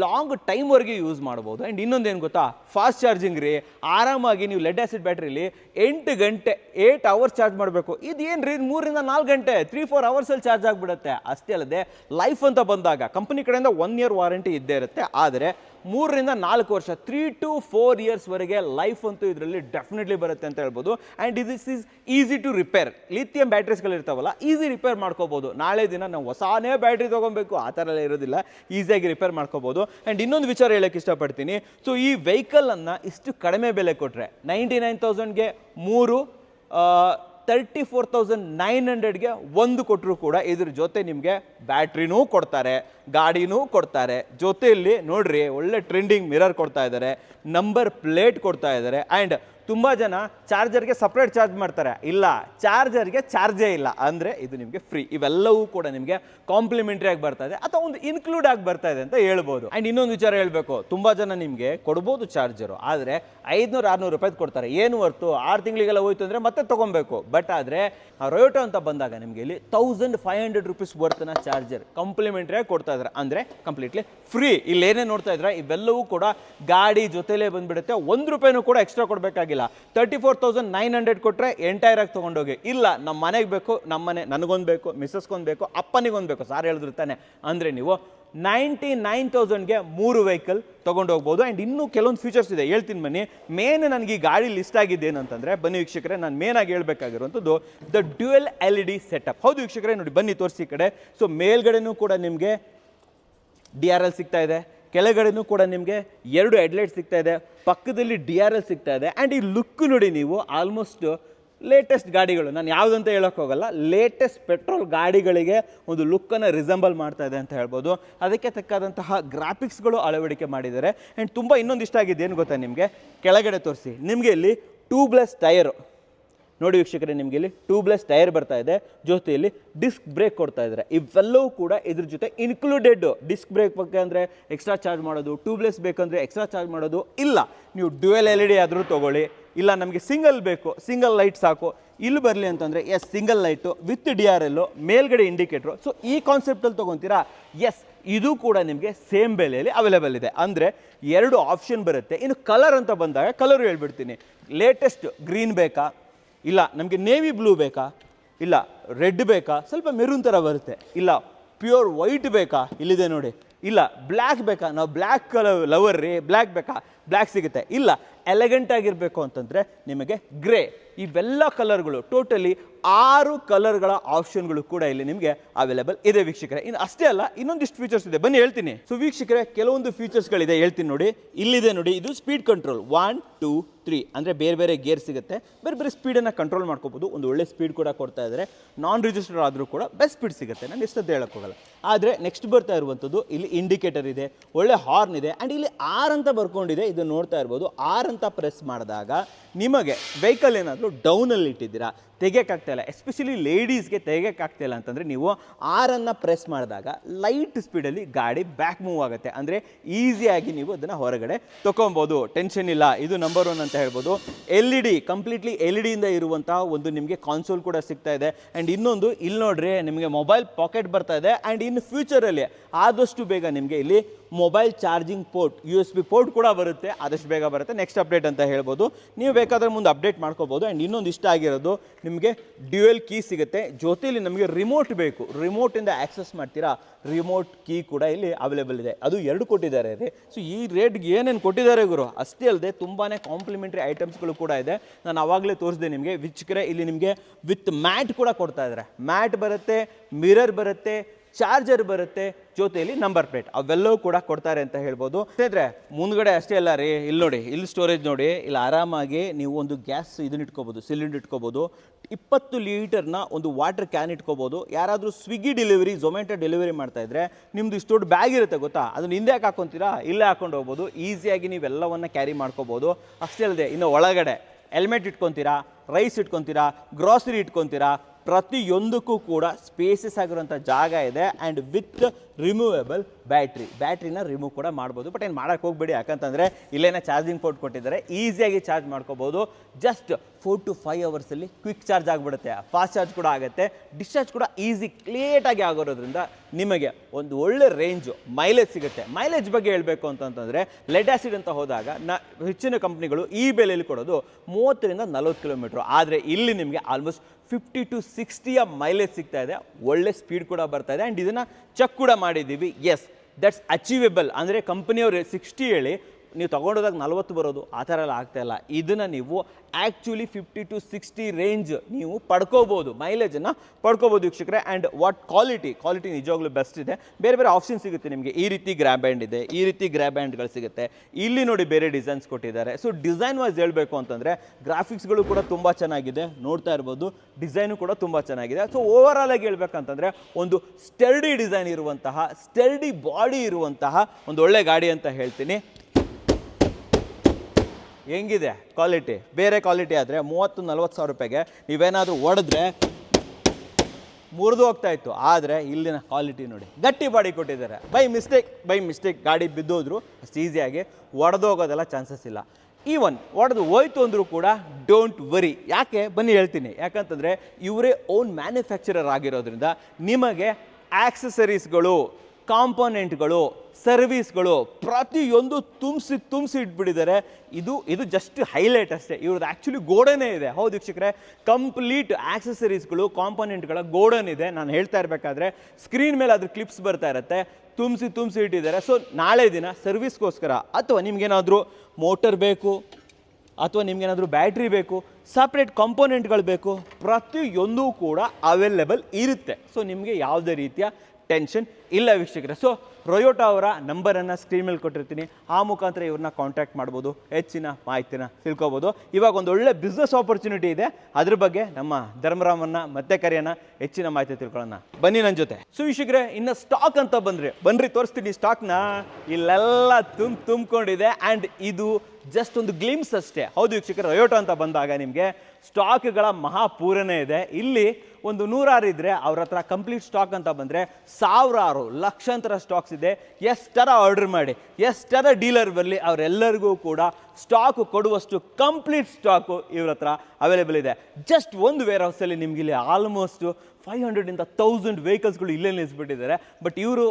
ಲಾಂಗ್ ಟೈಮ್ವರೆಗೆ ಯೂಸ್ ಮಾಡ್ಬೋದು. ಆ್ಯಂಡ್ ಇನ್ನೊಂದೇನು ಗೊತ್ತಾ? ಫಾಸ್ಟ್ ಚಾರ್ಜಿಂಗ್ ರೀ. ಆರಾಮಾಗಿ ನೀವು ಲೆಡ್ ಆ್ಯಸಿಡ್ ಬ್ಯಾಟ್ರಿಲಿ ಎಂಟು ಗಂಟೆ ಏಟ್ ಅವರ್ಸ್ ಚಾರ್ಜ್ ಮಾಡಬೇಕು. ಇದೇನು ರೀ? ಮೂರರಿಂದ ನಾಲ್ಕು ಗಂಟೆ ತ್ರೀ ಫೋರ್ ಅವರ್ಸಲ್ಲಿ ಚಾರ್ಜ್ ಆಗಿಬಿಡುತ್ತೆ. ಅಷ್ಟೇ ಅಲ್ಲದೆ ಲೈಫ್ ಅಂತ ಬಂದಾಗ ಕಂಪನಿ ಕಡೆಯಿಂದ ಒನ್ ಇಯರ್ ವಾರಂಟಿ ಇದ್ದೇ ಇರುತ್ತೆ. ಆದರೆ ಮೂರರಿಂದ ನಾಲ್ಕು ವರ್ಷ ತ್ರೀ ಟು ಫೋರ್ ಇಯರ್ಸ್ವರೆಗೆ ಲೈಫ್ ಅಂತೂ ಇದರಲ್ಲಿ ಡೆಫಿನೆಟ್ಲಿ ಬರುತ್ತೆ ಅಂತ ಹೇಳ್ಬೋದು. And this is easy to repair lithium ಬ್ಯಾಟ್ರೀಸ್ಗಳು ಇರ್ತಾವಲ್ಲ ಈಸಿ ರಿಪೇರ್ ಮಾಡ್ಕೋಬೋದು. ನಾಳೆ ದಿನ ನಾವು ಹೊಸಾನೇ ಬ್ಯಾಟ್ರಿ ತೊಗೊಬೇಕು, ಆ ಥರ ಎಲ್ಲ ಇರೋದಿಲ್ಲ ಈಸಿಯಾಗಿ ರಿಪೇರ್ ಮಾಡ್ಕೋಬೋದು. ಆ್ಯಂಡ್ ಇನ್ನೊಂದು ವಿಚಾರ ಹೇಳೋಕ್ಕೆ ಇಷ್ಟಪಡ್ತೀನಿ. ಸೊ ಈ ವೆಹಿಕಲನ್ನು ಇಷ್ಟು ಕಡಿಮೆ ಬೆಲೆ ಕೊಟ್ಟರೆ ನೈಂಟಿ ನೈನ್ ತೌಸಂಡ್ಗೆ ಮೂರು ತರ್ಟಿ ಫೋರ್ ತೌಸಂಡ್ ನೈನ್ ಹಂಡ್ರೆಡ್ಗೆ ಒಂದು ಕೊಟ್ಟರು ಕೂಡ ಇದ್ರ ಜೊತೆ ನಿಮಗೆ ಬ್ಯಾಟ್ರಿನೂ ಕೊಡ್ತಾರೆ, ಗಾಡಿನೂ ಕೊಡ್ತಾರೆ. ಜೊತೆಯಲ್ಲಿ ನೋಡ್ರಿ, ಒಳ್ಳೆ ಟ್ರೆಂಡಿಂಗ್ ಮಿರರ್ ಕೊಡ್ತಾ ಇದ್ದಾರೆ ನಂಬರ್ ಪ್ಲೇಟ್ ಕೊಡ್ತಾ ಇದ್ದಾರೆ ಆ್ಯಂಡ್ ತುಂಬ ಜನ ಚಾರ್ಜರ್ಗೆ ಸಪ್ರೇಟ್ ಚಾರ್ಜ್ ಮಾಡ್ತಾರೆ. ಇಲ್ಲ, ಚಾರ್ಜರ್ಗೆ ಚಾರ್ಜೇ ಇಲ್ಲ. ಅಂದರೆ ಇದು ನಿಮಗೆ ಫ್ರೀ ಇವೆಲ್ಲವೂ ಕೂಡ ನಿಮಗೆ ಕಾಂಪ್ಲಿಮೆಂಟ್ರಿ ಆಗಿ ಬರ್ತಾ ಇದೆ. ಅಥವಾ ಒಂದು ಇನ್ಕ್ಲೂಡ್ ಆಗಿ ಬರ್ತಾ ಇದೆ ಅಂತ ಹೇಳ್ಬೋದು. ಆ್ಯಂಡ್ ಇನ್ನೊಂದು ವಿಚಾರ ಹೇಳಬೇಕು. ತುಂಬ ಜನ ನಿಮಗೆ ಕೊಡ್ಬೋದು ಚಾರ್ಜರು. ಆದರೆ ಐದುನೂರು ಆರುನೂರು ರೂಪಾಯಿ ಕೊಡ್ತಾರೆ. ಏನು ಹೊರ್ತು? ಆರು ತಿಂಗಳಿಗೆಲ್ಲ ಹೋಯ್ತು ಅಂದರೆ ಮತ್ತೆ ತೊಗೊಬೇಕು. ಬಟ್ ಆದರೆ ರೊಯೋಟೋ ಅಂತ ಬಂದಾಗ ನಿಮಗೆ ಇಲ್ಲಿ ತೌಸಂಡ್ ಫೈವ್ ಹಂಡ್ರೆಡ್ ರುಪೀಸ್ ಬರ್ತನ ಚಾರ್ಜರ್ ಕಾಂಪ್ಲಿಮೆಂಟರಿ ಆಗಿ ಕೊಡ್ತಾ ಇದ್ದಾರೆ ಅಂದರೆ ಕಂಪ್ಲೀಟ್ಲಿ ಫ್ರೀ ಇಲ್ಲಿ ಏನೇ ನೋಡ್ತಾ ಇದ್ರೆ? ಇವೆಲ್ಲವೂ ಕೂಡ ಗಾಡಿ ಜೊತೆಲೇ ಬಂದ್ಬಿಡುತ್ತೆ. ಒಂದು ರೂಪಾಯಿನೂ ಕೂಡ extra ಕೊಡಬೇಕಾಗಿಲ್ಲ. Thirty four thousand nine hundred ಕೊಟ್ಟರೆ ಎಂಟೈರಾಗಿ ತೊಗೊಂಡೋಗಿ. ಇಲ್ಲ ನಮ್ಮ ಮನೆಗೆ ಬೇಕು ನಮ್ಮ ಮನೆ ನನಗೊಂದು ಬೇಕು, ಮಿಸ್ಸಸ್ಗೊಂದು ಬೇಕು, ಅಪ್ಪನಿಗೊಂದು ಬೇಕು. ಸಾರ್ ಹೇಳಿದ್ರು ತಾನೆ. ಅಂದರೆ ನೀವು ನೈಂಟಿ ನೈನ್ ತೌಸಂಡ್ಗೆ ಮೂರು ವೆಹಿಕಲ್ ತೊಗೊಂಡು ಹೋಗ್ಬೋದು ಆ್ಯಂಡ್ ಇನ್ನೂ ಕೆಲವೊಂದು ಫೀಚರ್ಸ್ ಇದೆ. ಹೇಳ್ತೀನಿ ಬನ್ನಿ. ಮೇನ್ ನನಗೆ ಈ ಗಾಡಿ ಲಿಸ್ಟ್ ಆಗಿದ್ದು ಏನಂತಂದರೆ ಬನ್ನಿ ವೀಕ್ಷಕರೇ, ನಾನು ಮೇನಾಗಿ ಹೇಳ್ಬೇಕಾಗಿರುವಂಥದ್ದು the dual L E D setup ಹೌದು ವೀಕ್ಷಕರೇ, ನೋಡಿ ಬನ್ನಿ ತೋರಿಸಿ ಈ ಕಡೆ. ಸೊ ಮೇಲ್ಗಡೆನೂ ಕೂಡ ನಿಮಗೆ ಡಿ ಆರ್ ಎಲ್ ಸಿಗ್ತಾ ಇದೆ. ಕೆಳಗಡೆನೂ ಕೂಡ ನಿಮಗೆ ಎರಡು ಹೆಡ್ಲೈಟ್ ಸಿಗ್ತಾ ಇದೆ, ಪಕ್ಕದಲ್ಲಿ ಡಿ ಆರ್ ಎಲ್ ಸಿಗ್ತಾ ಇದೆ ಆ್ಯಂಡ್ ಈ ಲುಕ್ ನೋಡಿ ನೀವು ಆಲ್ಮೋಸ್ಟ್ ಲೇಟೆಸ್ಟ್ ಗಾಡಿಗಳು. ನಾನು ಯಾವುದಂತ ಹೇಳೋಕ್ಕೋಗಲ್ಲ ಲೇಟೆಸ್ಟ್ ಪೆಟ್ರೋಲ್ ಗಾಡಿಗಳಿಗೆ ಒಂದು ಲುಕ್ಕನ್ನು ರಿಸಂಬಲ್ ಮಾಡ್ತಾ ಇದೆ ಅಂತ ಹೇಳ್ಬೋದು. ಅದಕ್ಕೆ ತಕ್ಕಾದಂತಹ ಗ್ರಾಫಿಕ್ಸ್ಗಳು ಅಳವಡಿಕೆ ಮಾಡಿದ್ದಾರೆ. ಆ್ಯಂಡ್ ತುಂಬ ಇನ್ನೊಂದು ಇಷ್ಟ ಆಗಿದೆ ಏನು ಗೊತ್ತಾ ನಿಮಗೆ? ಕೆಳಗಡೆ ತೋರಿಸಿ. ನಿಮಗೆ ಇಲ್ಲಿ ಟ್ಯೂಬ್ಲೆಸ್ ಟೈರು ನೋಡಿ ವೀಕ್ಷಕರೇ, ನಿಮಗೆ ಇಲ್ಲಿ ಟ್ಯೂಬ್ಲೆಸ್ ಟೈರ್ ಬರ್ತಾ ಇದೆ. ಜೊತೆಯಲ್ಲಿ ಡಿಸ್ಕ್ ಬ್ರೇಕ್ ಕೊಡ್ತಾ ಇದ್ದಾರೆ. ಇವೆಲ್ಲವೂ ಕೂಡ ಇದ್ರ ಜೊತೆ ಇನ್ಕ್ಲೂಡೆಡ್ ಡಿಸ್ಕ್ ಬ್ರೇಕ್ ಬೇಕಂದ್ರೆ ಎಕ್ಸ್ಟ್ರಾ ಚಾರ್ಜ್ ಮಾಡೋದು ಟ್ಯೂಬ್ಲೆಸ್ ಬೇಕಂದರೆ ಎಕ್ಸ್ಟ್ರಾ ಚಾರ್ಜ್ ಮಾಡೋದು ಇಲ್ಲ. ನೀವು ಡ್ಯುಯಲ್ ಎಲ್ ಇ ಡಿ ಆದರೂ ತೊಗೊಳ್ಳಿ, ಇಲ್ಲ ನಮಗೆ ಸಿಂಗಲ್ ಬೇಕು ಸಿಂಗಲ್ ಲೈಟ್ ಸಾಕು. ಇಲ್ಲಿ ಬರಲಿ ಅಂತಂದರೆ yes single light with D R L ಮೇಲ್ಗಡೆ ಇಂಡಿಕೇಟ್ರು ಸೊ ಈ ಕಾನ್ಸೆಪ್ಟಲ್ಲಿ ತೊಗೊತೀರಾ? ಎಸ್ ಇದು ಕೂಡ ನಿಮಗೆ ಸೇಮ್ ಬೆಲೆಯಲ್ಲಿ ಅವೈಲೇಬಲ್ ಇದೆ. ಅಂದರೆ ಎರಡು ಆಪ್ಷನ್ ಬರುತ್ತೆ. ಇನ್ನು ಕಲರ್ ಅಂತ ಬಂದಾಗ ಕಲರ್ ಹೇಳ್ಬಿಡ್ತೀನಿ. ಲೇಟೆಸ್ಟ್ ಗ್ರೀನ್ ಬೇಕಾ? ಇಲ್ಲ, ನಮಗೆ ನೇವಿ ಬ್ಲೂ ಬೇಕಾ? ಇಲ್ಲ ರೆಡ್ ಬೇಕಾ? ಸ್ವಲ್ಪ ಮೆರೂನ್ ಥರ ಬರುತ್ತೆ. ಇಲ್ಲ ಪ್ಯೂರ್ ವೈಟ್ ಬೇಕಾ? ಇಲ್ಲಿದೆ ನೋಡಿ. ಇಲ್ಲ ಬ್ಲ್ಯಾಕ್ ಬೇಕಾ? ನಾವು ಬ್ಲ್ಯಾಕ್ ಕಲರ್ ಲವರ್ ರೀ ಬ್ಲ್ಯಾಕ್ ಬೇಕಾ? ಬ್ಲ್ಯಾಕ್ ಸಿಗುತ್ತೆ. ಇಲ್ಲ ಎಲೆಗೆಂಟ್ ಆಗಿರಬೇಕು ಅಂತಂದರೆ ನಿಮಗೆ ಗ್ರೇ ಇವೆಲ್ಲ ಕಲರ್ಗಳು ಟೋಟಲಿ ಆರು ಕಲರ್ಗಳ ಆಪ್ಷನ್ಗಳು ಕೂಡ ಇಲ್ಲಿ ನಿಮಗೆ ಅವೈಲೇಬಲ್ ಇದೆ ವೀಕ್ಷಕರೇ. ಇನ್ನು ಅಷ್ಟೇ ಅಲ್ಲ, ಇನ್ನೊಂದಿಷ್ಟು ಫೀಚರ್ಸ್ ಇದೆ. ಬನ್ನಿ, ಹೇಳ್ತೀನಿ. ಸೊ ವೀಕ್ಷಕರೇ, ಕೆಲವೊಂದು ಫೀಚರ್ಸ್ಗಳಿದೆ ಹೇಳ್ತೀನಿ ನೋಡಿ. ಇಲ್ಲಿದೆ ನೋಡಿ, ಇದು speed control one two three ಅಂದರೆ ಬೇರೆ ಬೇರೆ ಗೇರ್ ಸಿಗುತ್ತೆ. ಬೇರೆ ಬೇರೆ ಸ್ಪೀಡನ್ನು ಕಂಟ್ರೋಲ್ ಮಾಡ್ಕೋಬೋದು. ಒಂದು ಒಳ್ಳೆ ಸ್ಪೀಡ್ ಕೂಡ ಕೊಡ್ತಾ ಇದ್ದಾರೆ ನಾನ್ ರಿಜಿಸ್ಟರ್ ಆದರೂ ಕೂಡ ಬೆಸ್ಟ್ ಸ್ಪೀಡ್ ಸಿಗುತ್ತೆ. ನಾನು ಇಷ್ಟದ್ದು ಹೇಳೋಕ್ಕೋಗಲ್ಲ ಆದರೆ ನೆಕ್ಸ್ಟ್ ಬರ್ತಾ ಇರುವಂಥದ್ದು ಇಲ್ಲಿ ಇಂಡಿಕೇಟರ್ ಇದೆ, ಒಳ್ಳೆ ಹಾರ್ನ್ ಇದೆ. ಆ್ಯಂಡ್ ಇಲ್ಲಿ ಆರ್ ಅಂತ ಬರ್ಕೊಂಡಿದೆ. ಇದು ನೋಡ್ತಾ ಇರ್ಬೋದು. ಆರ್ ಅಂತ ಪ್ರೆಸ್ ಮಾಡಿದಾಗ ನಿಮಗೆ ವೆಹಿಕಲ್ ಏನಾದರೂ ಡೌನಲ್ಲಿ ಇಟ್ಟಿದ್ದೀರಾ? ತೆಗಿಯೋಕ್ಕಾಗ್ತಾ ಇಲ್ಲ. ಎಸ್ಪೆಷಲಿ ಲೇಡೀಸ್ಗೆ ತೆಗಿಯೋಕ್ಕಾಗ್ತಾಯಿಲ್ಲ ಅಂತಂದರೆ ನೀವು ಆರನ್ನು ಪ್ರೆಸ್ ಮಾಡಿದಾಗ ಲೈಟ್ ಸ್ಪೀಡಲ್ಲಿ ಗಾಡಿ ಬ್ಯಾಕ್ ಮೂವ್ ಆಗುತ್ತೆ. ಅಂದರೆ ಈಸಿಯಾಗಿ ನೀವು ಅದನ್ನು ಹೊರಗಡೆ ತೊಗೊಬೋದು ಟೆನ್ಷನ್ ಇಲ್ಲ. ಇದು ನಂಬರ್ ಒನ್ ಅಂತ ಹೇಳ್ಬೋದು. L E D completely L E ಡಿಯಿಂದ ಇರುವಂತಹ ಒಂದು ನಿಮಗೆ ಕಾನ್ಸೋಲ್ ಕೂಡ ಸಿಗ್ತಾ ಇದೆ. ಆ್ಯಂಡ್ ಇನ್ನೊಂದು, ಇಲ್ಲಿ ನೋಡ್ರಿ, ನಿಮಗೆ ಮೊಬೈಲ್ ಪಾಕೆಟ್ ಬರ್ತಾ ಇದೆ. ಆ್ಯಂಡ್ ಇನ್ನು ಫ್ಯೂಚರಲ್ಲಿ ಆದಷ್ಟು ಬೇಗ ನಿಮಗೆ ಇಲ್ಲಿ mobile charging port U S B port ಕೂಡ ಬರುತ್ತೆ. ಆದಷ್ಟು ಬೇಗ ಬರುತ್ತೆ. ನೆಕ್ಸ್ಟ್ ಅಪ್ಡೇಟ್ ಅಂತ ಹೇಳ್ಬೋದು. ನೀವು ಬೇಕಾದ್ರೆ ಮುಂದೆ ಅಪ್ಡೇಟ್ ಮಾಡ್ಕೋಬೋದು ಆ್ಯಂಡ್ ಇನ್ನೊಂದು ಇಷ್ಟ ಆಗಿರೋದು ನಿಮಗೆ ಡ್ಯುಯಲ್ ಕೀ ಸಿಗುತ್ತೆ. ಜೊತೆಯಲ್ಲಿ ನಮಗೆ ರಿಮೋಟ್ ಬೇಕು. ರಿಮೋಟಿಂದ ಆ್ಯಕ್ಸಸ್ ಮಾಡ್ತೀರಾ? ರಿಮೋಟ್ ಕೀ ಕೂಡ ಇಲ್ಲಿ ಅವೈಲೇಬಲ್ ಇದೆ. ಅದು ಎರಡು ಕೊಟ್ಟಿದ್ದಾರೆ ರೀ. ಸೊ ಈ ರೇಟ್ಗೆ ಏನೇನು ಕೊಟ್ಟಿದ್ದಾರೆ ಗುರು? ಅಷ್ಟೇ ಅಲ್ಲದೆ ತುಂಬಾ ಕಾಂಪ್ಲಿಮೆಂಟ್ರಿ ಐಟಮ್ಸ್ಗಳು ಕೂಡ ಇದೆ. ನಾನು ಆವಾಗಲೇ ತೋರಿಸಿದೆ ನಿಮಗೆ. ವಿಚ್ಕರೆ ಇಲ್ಲಿ ನಿಮಗೆ ವಿತ್ ಮ್ಯಾಟ್ ಕೂಡ ಕೊಡ್ತಾ ಇದ್ದಾರೆ ಮ್ಯಾಟ್ ಬರುತ್ತೆ, ಮಿರರ್ ಬರುತ್ತೆ, ಚಾರ್ಜರ್ ಬರುತ್ತೆ ಜೊತೆಯಲ್ಲಿ ನಂಬರ್ ಪ್ಲೇಟ್. ಅವೆಲ್ಲವೂ ಕೂಡ ಕೊಡ್ತಾರೆ ಅಂತ ಹೇಳ್ಬೋದು. ಸ್ನೇಹಿತರೆ, ಮುಂದ್ಗಡೆ ಅಷ್ಟೇ ಅಲ್ಲ ರೀ. ಇಲ್ಲಿ ನೋಡಿ, ಇಲ್ಲಿ ಸ್ಟೋರೇಜ್ ನೋಡಿ. ಇಲ್ಲಿ ಆರಾಮಾಗಿ ನೀವು ಒಂದು ಗ್ಯಾಸ್ ಇದನ್ನ ಇಟ್ಕೋಬೋದು, ಸಿಲಿಂಡರ್ ಇಟ್ಕೋಬೋದು. ಇಪ್ಪತ್ತು ಲೀಟರ್ನ ಒಂದು ವಾಟರ್ ಕ್ಯಾನ್ ಇಟ್ಕೋಬೋದು. ಯಾರಾದರೂ ಸ್ವಿಗ್ಗಿ ಡೆಲಿವರಿ, ಝೊಮ್ಯಾಟೊ ಡೆಲಿವರಿ ಮಾಡ್ತಾ ಇದ್ರೆ ನಿಮ್ದು ಇಷ್ಟು ದೊಡ್ಡ ಬ್ಯಾಗ್ ಇರುತ್ತೆ ಗೊತ್ತಾ? ಅದನ್ನ ಹಿಂದೆ ಯಾಕೆ ಹಾಕೊಂತೀರಾ? ಇಲ್ಲೇ ಹಾಕೊಂಡು ಹೋಗ್ಬೋದು. ಈಸಿಯಾಗಿ ನೀವೆಲ್ಲವನ್ನು ಕ್ಯಾರಿ ಮಾಡ್ಕೋಬೋದು. ಅಷ್ಟೇ ಅಲ್ಲದೆ ಇನ್ನು ಒಳಗಡೆ ಹೆಲ್ಮೆಟ್ ಇಟ್ಕೊತೀರಾ? ರೈಸ್ ಇಟ್ಕೊತೀರಾ? ಗ್ರಾಸರಿ ಇಟ್ಕೊತೀರಾ? ಪ್ರತಿಯೊಂದಕ್ಕೂ ಕೂಡ ಸ್ಪೇಸಸ್ ಆಗಿರುವಂಥ ಜಾಗ ಇದೆ. ಆ್ಯಂಡ್ ವಿತ್ ರಿಮೂವೇಬಲ್ ಬ್ಯಾಟ್ರಿ ಬ್ಯಾಟ್ರಿನ ರಿಮೂವ್ ಕೂಡ ಮಾಡ್ಬೋದು. ಬಟ್ ಏನು ಮಾಡೋಕ್ಕೆ ಹೋಗ್ಬೇಡಿ, ಯಾಕಂತಂದರೆ ಇಲ್ಲೇನೇ ಚಾರ್ಜಿಂಗ್ ಪೋರ್ಟ್ ಕೊಟ್ಟಿದ್ದಾರೆ. ಈಸಿಯಾಗಿ ಚಾರ್ಜ್ ಮಾಡ್ಕೋಬೋದು. ಜಸ್ಟ್ ಫೋರ್ ಟು ಫೈವ್ ಅವರ್ಸಲ್ಲಿ ಕ್ವಿಕ್ ಚಾರ್ಜ್ ಆಗಿಬಿಡುತ್ತೆ. ಫಾಸ್ಟ್ ಚಾರ್ಜ್ ಕೂಡ ಆಗುತ್ತೆ. ಡಿಸ್ಚಾರ್ಜ್ ಕೂಡ ಈಸಿ ಕ್ಲಿಯೇಟಾಗಿ ಆಗಿರೋದ್ರಿಂದ ನಿಮಗೆ ಒಂದು ಒಳ್ಳೆ ರೇಂಜು ಮೈಲೇಜ್ ಸಿಗುತ್ತೆ. ಮೈಲೇಜ್ ಬಗ್ಗೆ ಹೇಳಬೇಕು ಅಂತಂತಂದರೆ ಲೆಡ್ ಆ್ಯಸಿಡ್ ಅಂತ ಹೋದಾಗ ನ, ಹೆಚ್ಚಿನ ಕಂಪ್ನಿಗಳು ಈ ಬೆಲೆಯಲ್ಲಿ ಕೊಡೋದು ಮೂವತ್ತರಿಂದ ನಲವತ್ತು ಕಿಲೋಮೀಟ್ರ್ ಆದರೆ ಇಲ್ಲಿ ನಿಮಗೆ ಆಲ್ಮೋಸ್ಟ್ ಫಿಫ್ಟಿ ಟು ಸಿಕ್ಸ್ಟಿಯ ಮೈಲೇಜ್ ಸಿಗ್ತಾ ಇದೆ. ಒಳ್ಳೆ ಸ್ಪೀಡ್ ಕೂಡ ಬರ್ತಾ ಇದೆ. ಆ್ಯಂಡ್ ಇದನ್ನು ಚೆಕ್ ಕೂಡ ಮಾಡಿದ್ದೀವಿ. ಎಸ್ ದಟ್ಸ್ ಅಚೀವೆಬಲ್ ಅಂದರೆ ಕಂಪ್ನಿಯವರು ಸಿಕ್ಸ್ಟಿ ಹೇಳಿ ನೀವು ತೊಗೊಂಡೋದಾಗ ನಲ್ವತ್ತು ಬರೋದು, ಆ ಥರ ಎಲ್ಲ ಆಗ್ತಾ ಇಲ್ಲ. ಇದನ್ನು ನೀವು actually fifty to sixty range ನೀವು ಪಡ್ಕೋಬೋದು ಮೈಲೇಜನ್ನು ಪಡ್ಕೋಬೋದು ವೀಕ್ಷಕರೇ. ಆ್ಯಂಡ್ ವಾಟ್ ಕ್ವಾಲಿಟಿ ಕ್ವಾಲಿಟಿ ನಿಜವಾಗ್ಲೂ ಬೆಸ್ಟ್ ಇದೆ. ಬೇರೆ ಬೇರೆ ಆಪ್ಷನ್ ಸಿಗುತ್ತೆ ನಿಮಗೆ. ಈ ರೀತಿ ಗ್ರ್ಯಾಬ್ ಬ್ಯಾಂಡ್ ಇದೆ, ಈ ರೀತಿ ಗ್ರ್ಯಾಬ್ ಬ್ಯಾಂಡ್ಗಳು ಸಿಗುತ್ತೆ. ಇಲ್ಲಿ ನೋಡಿ ಬೇರೆ ಡಿಸೈನ್ಸ್ ಕೊಟ್ಟಿದ್ದಾರೆ. ಸೊ ಡಿಸೈನ್ ವೈಸ್ ಹೇಳಬೇಕು ಅಂತಂದರೆ ಗ್ರಾಫಿಕ್ಸ್ಗಳು ಕೂಡ ತುಂಬ ಚೆನ್ನಾಗಿದೆ. ನೋಡ್ತಾ ಇರ್ಬೋದು ಡಿಸೈನು ಕೂಡ ತುಂಬ ಚೆನ್ನಾಗಿದೆ. ಸೊ ಓವರಾಲ್ ಆಗಿ ಹೇಳ್ಬೇಕಂತಂದರೆ ಒಂದು ಸ್ಟೆರ್ಡಿ ಡಿಸೈನ್ ಇರುವಂತಹ ಸ್ಟೆರ್ಡಿ ಬಾಡಿ ಇರುವಂತಹ ಒಂದು ಒಳ್ಳೆ ಗಾಡಿ ಅಂತ ಹೇಳ್ತೀನಿ. ಹೆಂಗಿದೆ ಕ್ವಾಲಿಟಿ? ಬೇರೆ ಕ್ವಾಲಿಟಿ ಆದರೆ ಮೂವತ್ತು, ನಲ್ವತ್ತು ಸಾವಿರ ರೂಪಾಯಿಗೆ ನೀವೇನಾದರೂ ಒಡೆದ್ರೆ ಮುರಿದು ಹೋಗ್ತಾ ಇತ್ತು. ಆದರೆ ಇಲ್ಲಿನ ಕ್ವಾಲಿಟಿ ನೋಡಿ. ಗಟ್ಟಿ ಬಾಡಿ ಕೊಟ್ಟಿದ್ದಾರೆ. By mistake by mistake. ಗಾಡಿ ಬಿದ್ದೋದ್ರು, ಅಷ್ಟು ಈಸಿಯಾಗಿ ಒಡೆದೋಗೋದೆಲ್ಲ ಚಾನ್ಸಸ್ ಇಲ್ಲ. ಈವನ್ ಒಡೆದು ಹೋಯ್ತು ಅಂದರೂ ಕೂಡ ಡೋಂಟ್ ವರಿ ಯಾಕೆ? ಬನ್ನಿ ಹೇಳ್ತೀನಿ. ಯಾಕಂತಂದರೆ ಇವರೇ ಓನ್ ಮ್ಯಾನುಫ್ಯಾಕ್ಚರರ್ ಆಗಿರೋದ್ರಿಂದ ನಿಮಗೆ ಆಕ್ಸಸರೀಸ್ಗಳು ಕಾಂಪೋನೆಂಟ್ಗಳು, ಸರ್ವಿಸ್ಗಳು ಪ್ರತಿಯೊಂದು ತುಂಬಿಸಿ ತುಂಬಿಸಿ ಇಟ್ಬಿಟ್ಟಿದ್ದಾರೆ. ಇದು ಇದು ಜಸ್ಟ್ ಹೈಲೈಟ್ ಅಷ್ಟೇ. ಇವ್ರದ್ದು ಆ್ಯಕ್ಚುಲಿ ಗೋಡನೇ ಇದೆ. ಹೌದು ವೀಕ್ಷಕರೇ? ಕಂಪ್ಲೀಟ್ ಆ್ಯಕ್ಸಸರೀಸ್ಗಳು ಕಾಂಪೊನೆಂಟ್ಗಳ ಗೋಡನ್ ಇದೆ. ನಾನು ಹೇಳ್ತಾ ಇರಬೇಕಾದ್ರೆ ಸ್ಕ್ರೀನ್ ಮೇಲೆ ಅದ್ರ ಕ್ಲಿಪ್ಸ್ ಬರ್ತಾ ಇರುತ್ತೆ. ತುಂಬಿಸಿ ತುಂಬಿಸಿ ಇಟ್ಟಿದ್ದಾರೆ. ಸೊ ನಾಳೆ ದಿನ ಸರ್ವಿಸ್ಗೋಸ್ಕರ ಅಥವಾ ನಿಮಗೇನಾದರೂ ಮೋಟರ್ ಬೇಕು, ಅಥವಾ ನಿಮ್ಗೇನಾದರೂ ಬ್ಯಾಟ್ರಿ ಬೇಕು ಸಪ್ರೇಟ್ ಕಾಂಪೋನೆಂಟ್ಗಳು ಬೇಕು, ಪ್ರತಿಯೊಂದು ಕೂಡ ಅವೈಲೇಬಲ್ ಇರುತ್ತೆ. ಸೊ ನಿಮಗೆ ಯಾವುದೇ ರೀತಿಯ ಟೆನ್ಷನ್ ಇಲ್ಲ ವೀಕ್ಷಕರೇ. ಸೊ ರೊಯೋಟಾ ಅವರ ನಂಬರನ್ನು ಸ್ಕ್ರೀನ್ ಮೇಲೆ ಕೊಟ್ಟಿರ್ತೀನಿ. ಆ ಮುಖಾಂತರ ಇವ್ರನ್ನ ಕಾಂಟ್ಯಾಕ್ಟ್ ಮಾಡ್ಬೋದು, ಹೆಚ್ಚಿನ ಮಾಹಿತಿನ ತಿಳ್ಕೊಬೋದು. ಇವಾಗ ಒಂದು ಒಳ್ಳೆ ಬಿಸ್ನೆಸ್ ಆಪರ್ಚುನಿಟಿ ಇದೆ. ಅದ್ರ ಬಗ್ಗೆ ನಮ್ಮ ಧರ್ಮರಾಮನ್ನ, ಮತ್ತೆ ಕರೆಯೋಣ ಹೆಚ್ಚಿನ ಮಾಹಿತಿ ತಿಳ್ಕೊಳ್ಳೋಣ. ಬನ್ನಿ ನನ್ನ ಜೊತೆ. ಸೊ ವೀಕ್ಷಕರೇ, ಇನ್ನು ಸ್ಟಾಕ್ ಅಂತ ಬಂದ್ರಿ, ಬನ್ರಿ, ತೋರಿಸ್ತೀನಿ ಸ್ಟಾಕ್ನ ಇಲ್ಲೆಲ್ಲ ತುಂಬ ತುಂಬಿಕೊಂಡಿದೆ. ಆ್ಯಂಡ್ ಇದು ಜಸ್ಟ್ ಒಂದು ಗ್ಲಿಮ್ಸ್ ಅಷ್ಟೇ. ಹೌದು ವೀಕ್ಷಕರೆ ರಯೋಟೋ ಅಂತ ಬಂದಾಗ ನಿಮಗೆ ಸ್ಟಾಕ್ಗಳ ಮಹಾಪೂರನೇ ಇದೆ. ಇಲ್ಲಿ ಒಂದು ನೂರಾರು ಇದ್ರೆ ಅವ್ರ ಹತ್ರ ಕಂಪ್ಲೀಟ್ ಸ್ಟಾಕ್ ಅಂತ ಬಂದರೆ ಸಾವಿರಾರು, ಲಕ್ಷಾಂತರ ಸ್ಟಾಕ್ಸ್ ಇದೆ. ಎಷ್ಟರ ಆರ್ಡರ್ ಮಾಡಿ, ಎಷ್ಟರ ಡೀಲರ್ ಬರಲಿ ಅವರೆಲ್ಲರಿಗೂ ಕೂಡ ಸ್ಟಾಕ್ ಕೊಡುವಷ್ಟು ಕಂಪ್ಲೀಟ್ ಸ್ಟಾಕು ಇವ್ರ ಹತ್ರ ಅವೈಲೇಬಲ್ ಇದೆ. ಜಸ್ಟ್ ಒಂದು ವೇರ್ ಹೌಸಲ್ಲಿ ನಿಮ್ಗೆ ಇಲ್ಲಿ ಆಲ್ಮೋಸ್ಟ್ ಫೈವ್ ಹಂಡ್ರೆಡಿಂದ ತೌಸಂಡ್ ವೆಹಿಕಲ್ಸ್ಗಳು ಇಲ್ಲೇ ನಿಲ್ಲಿಸ್ಬಿಟ್ಟಿದ್ದಾರೆ ಬಟ್ ಇವರು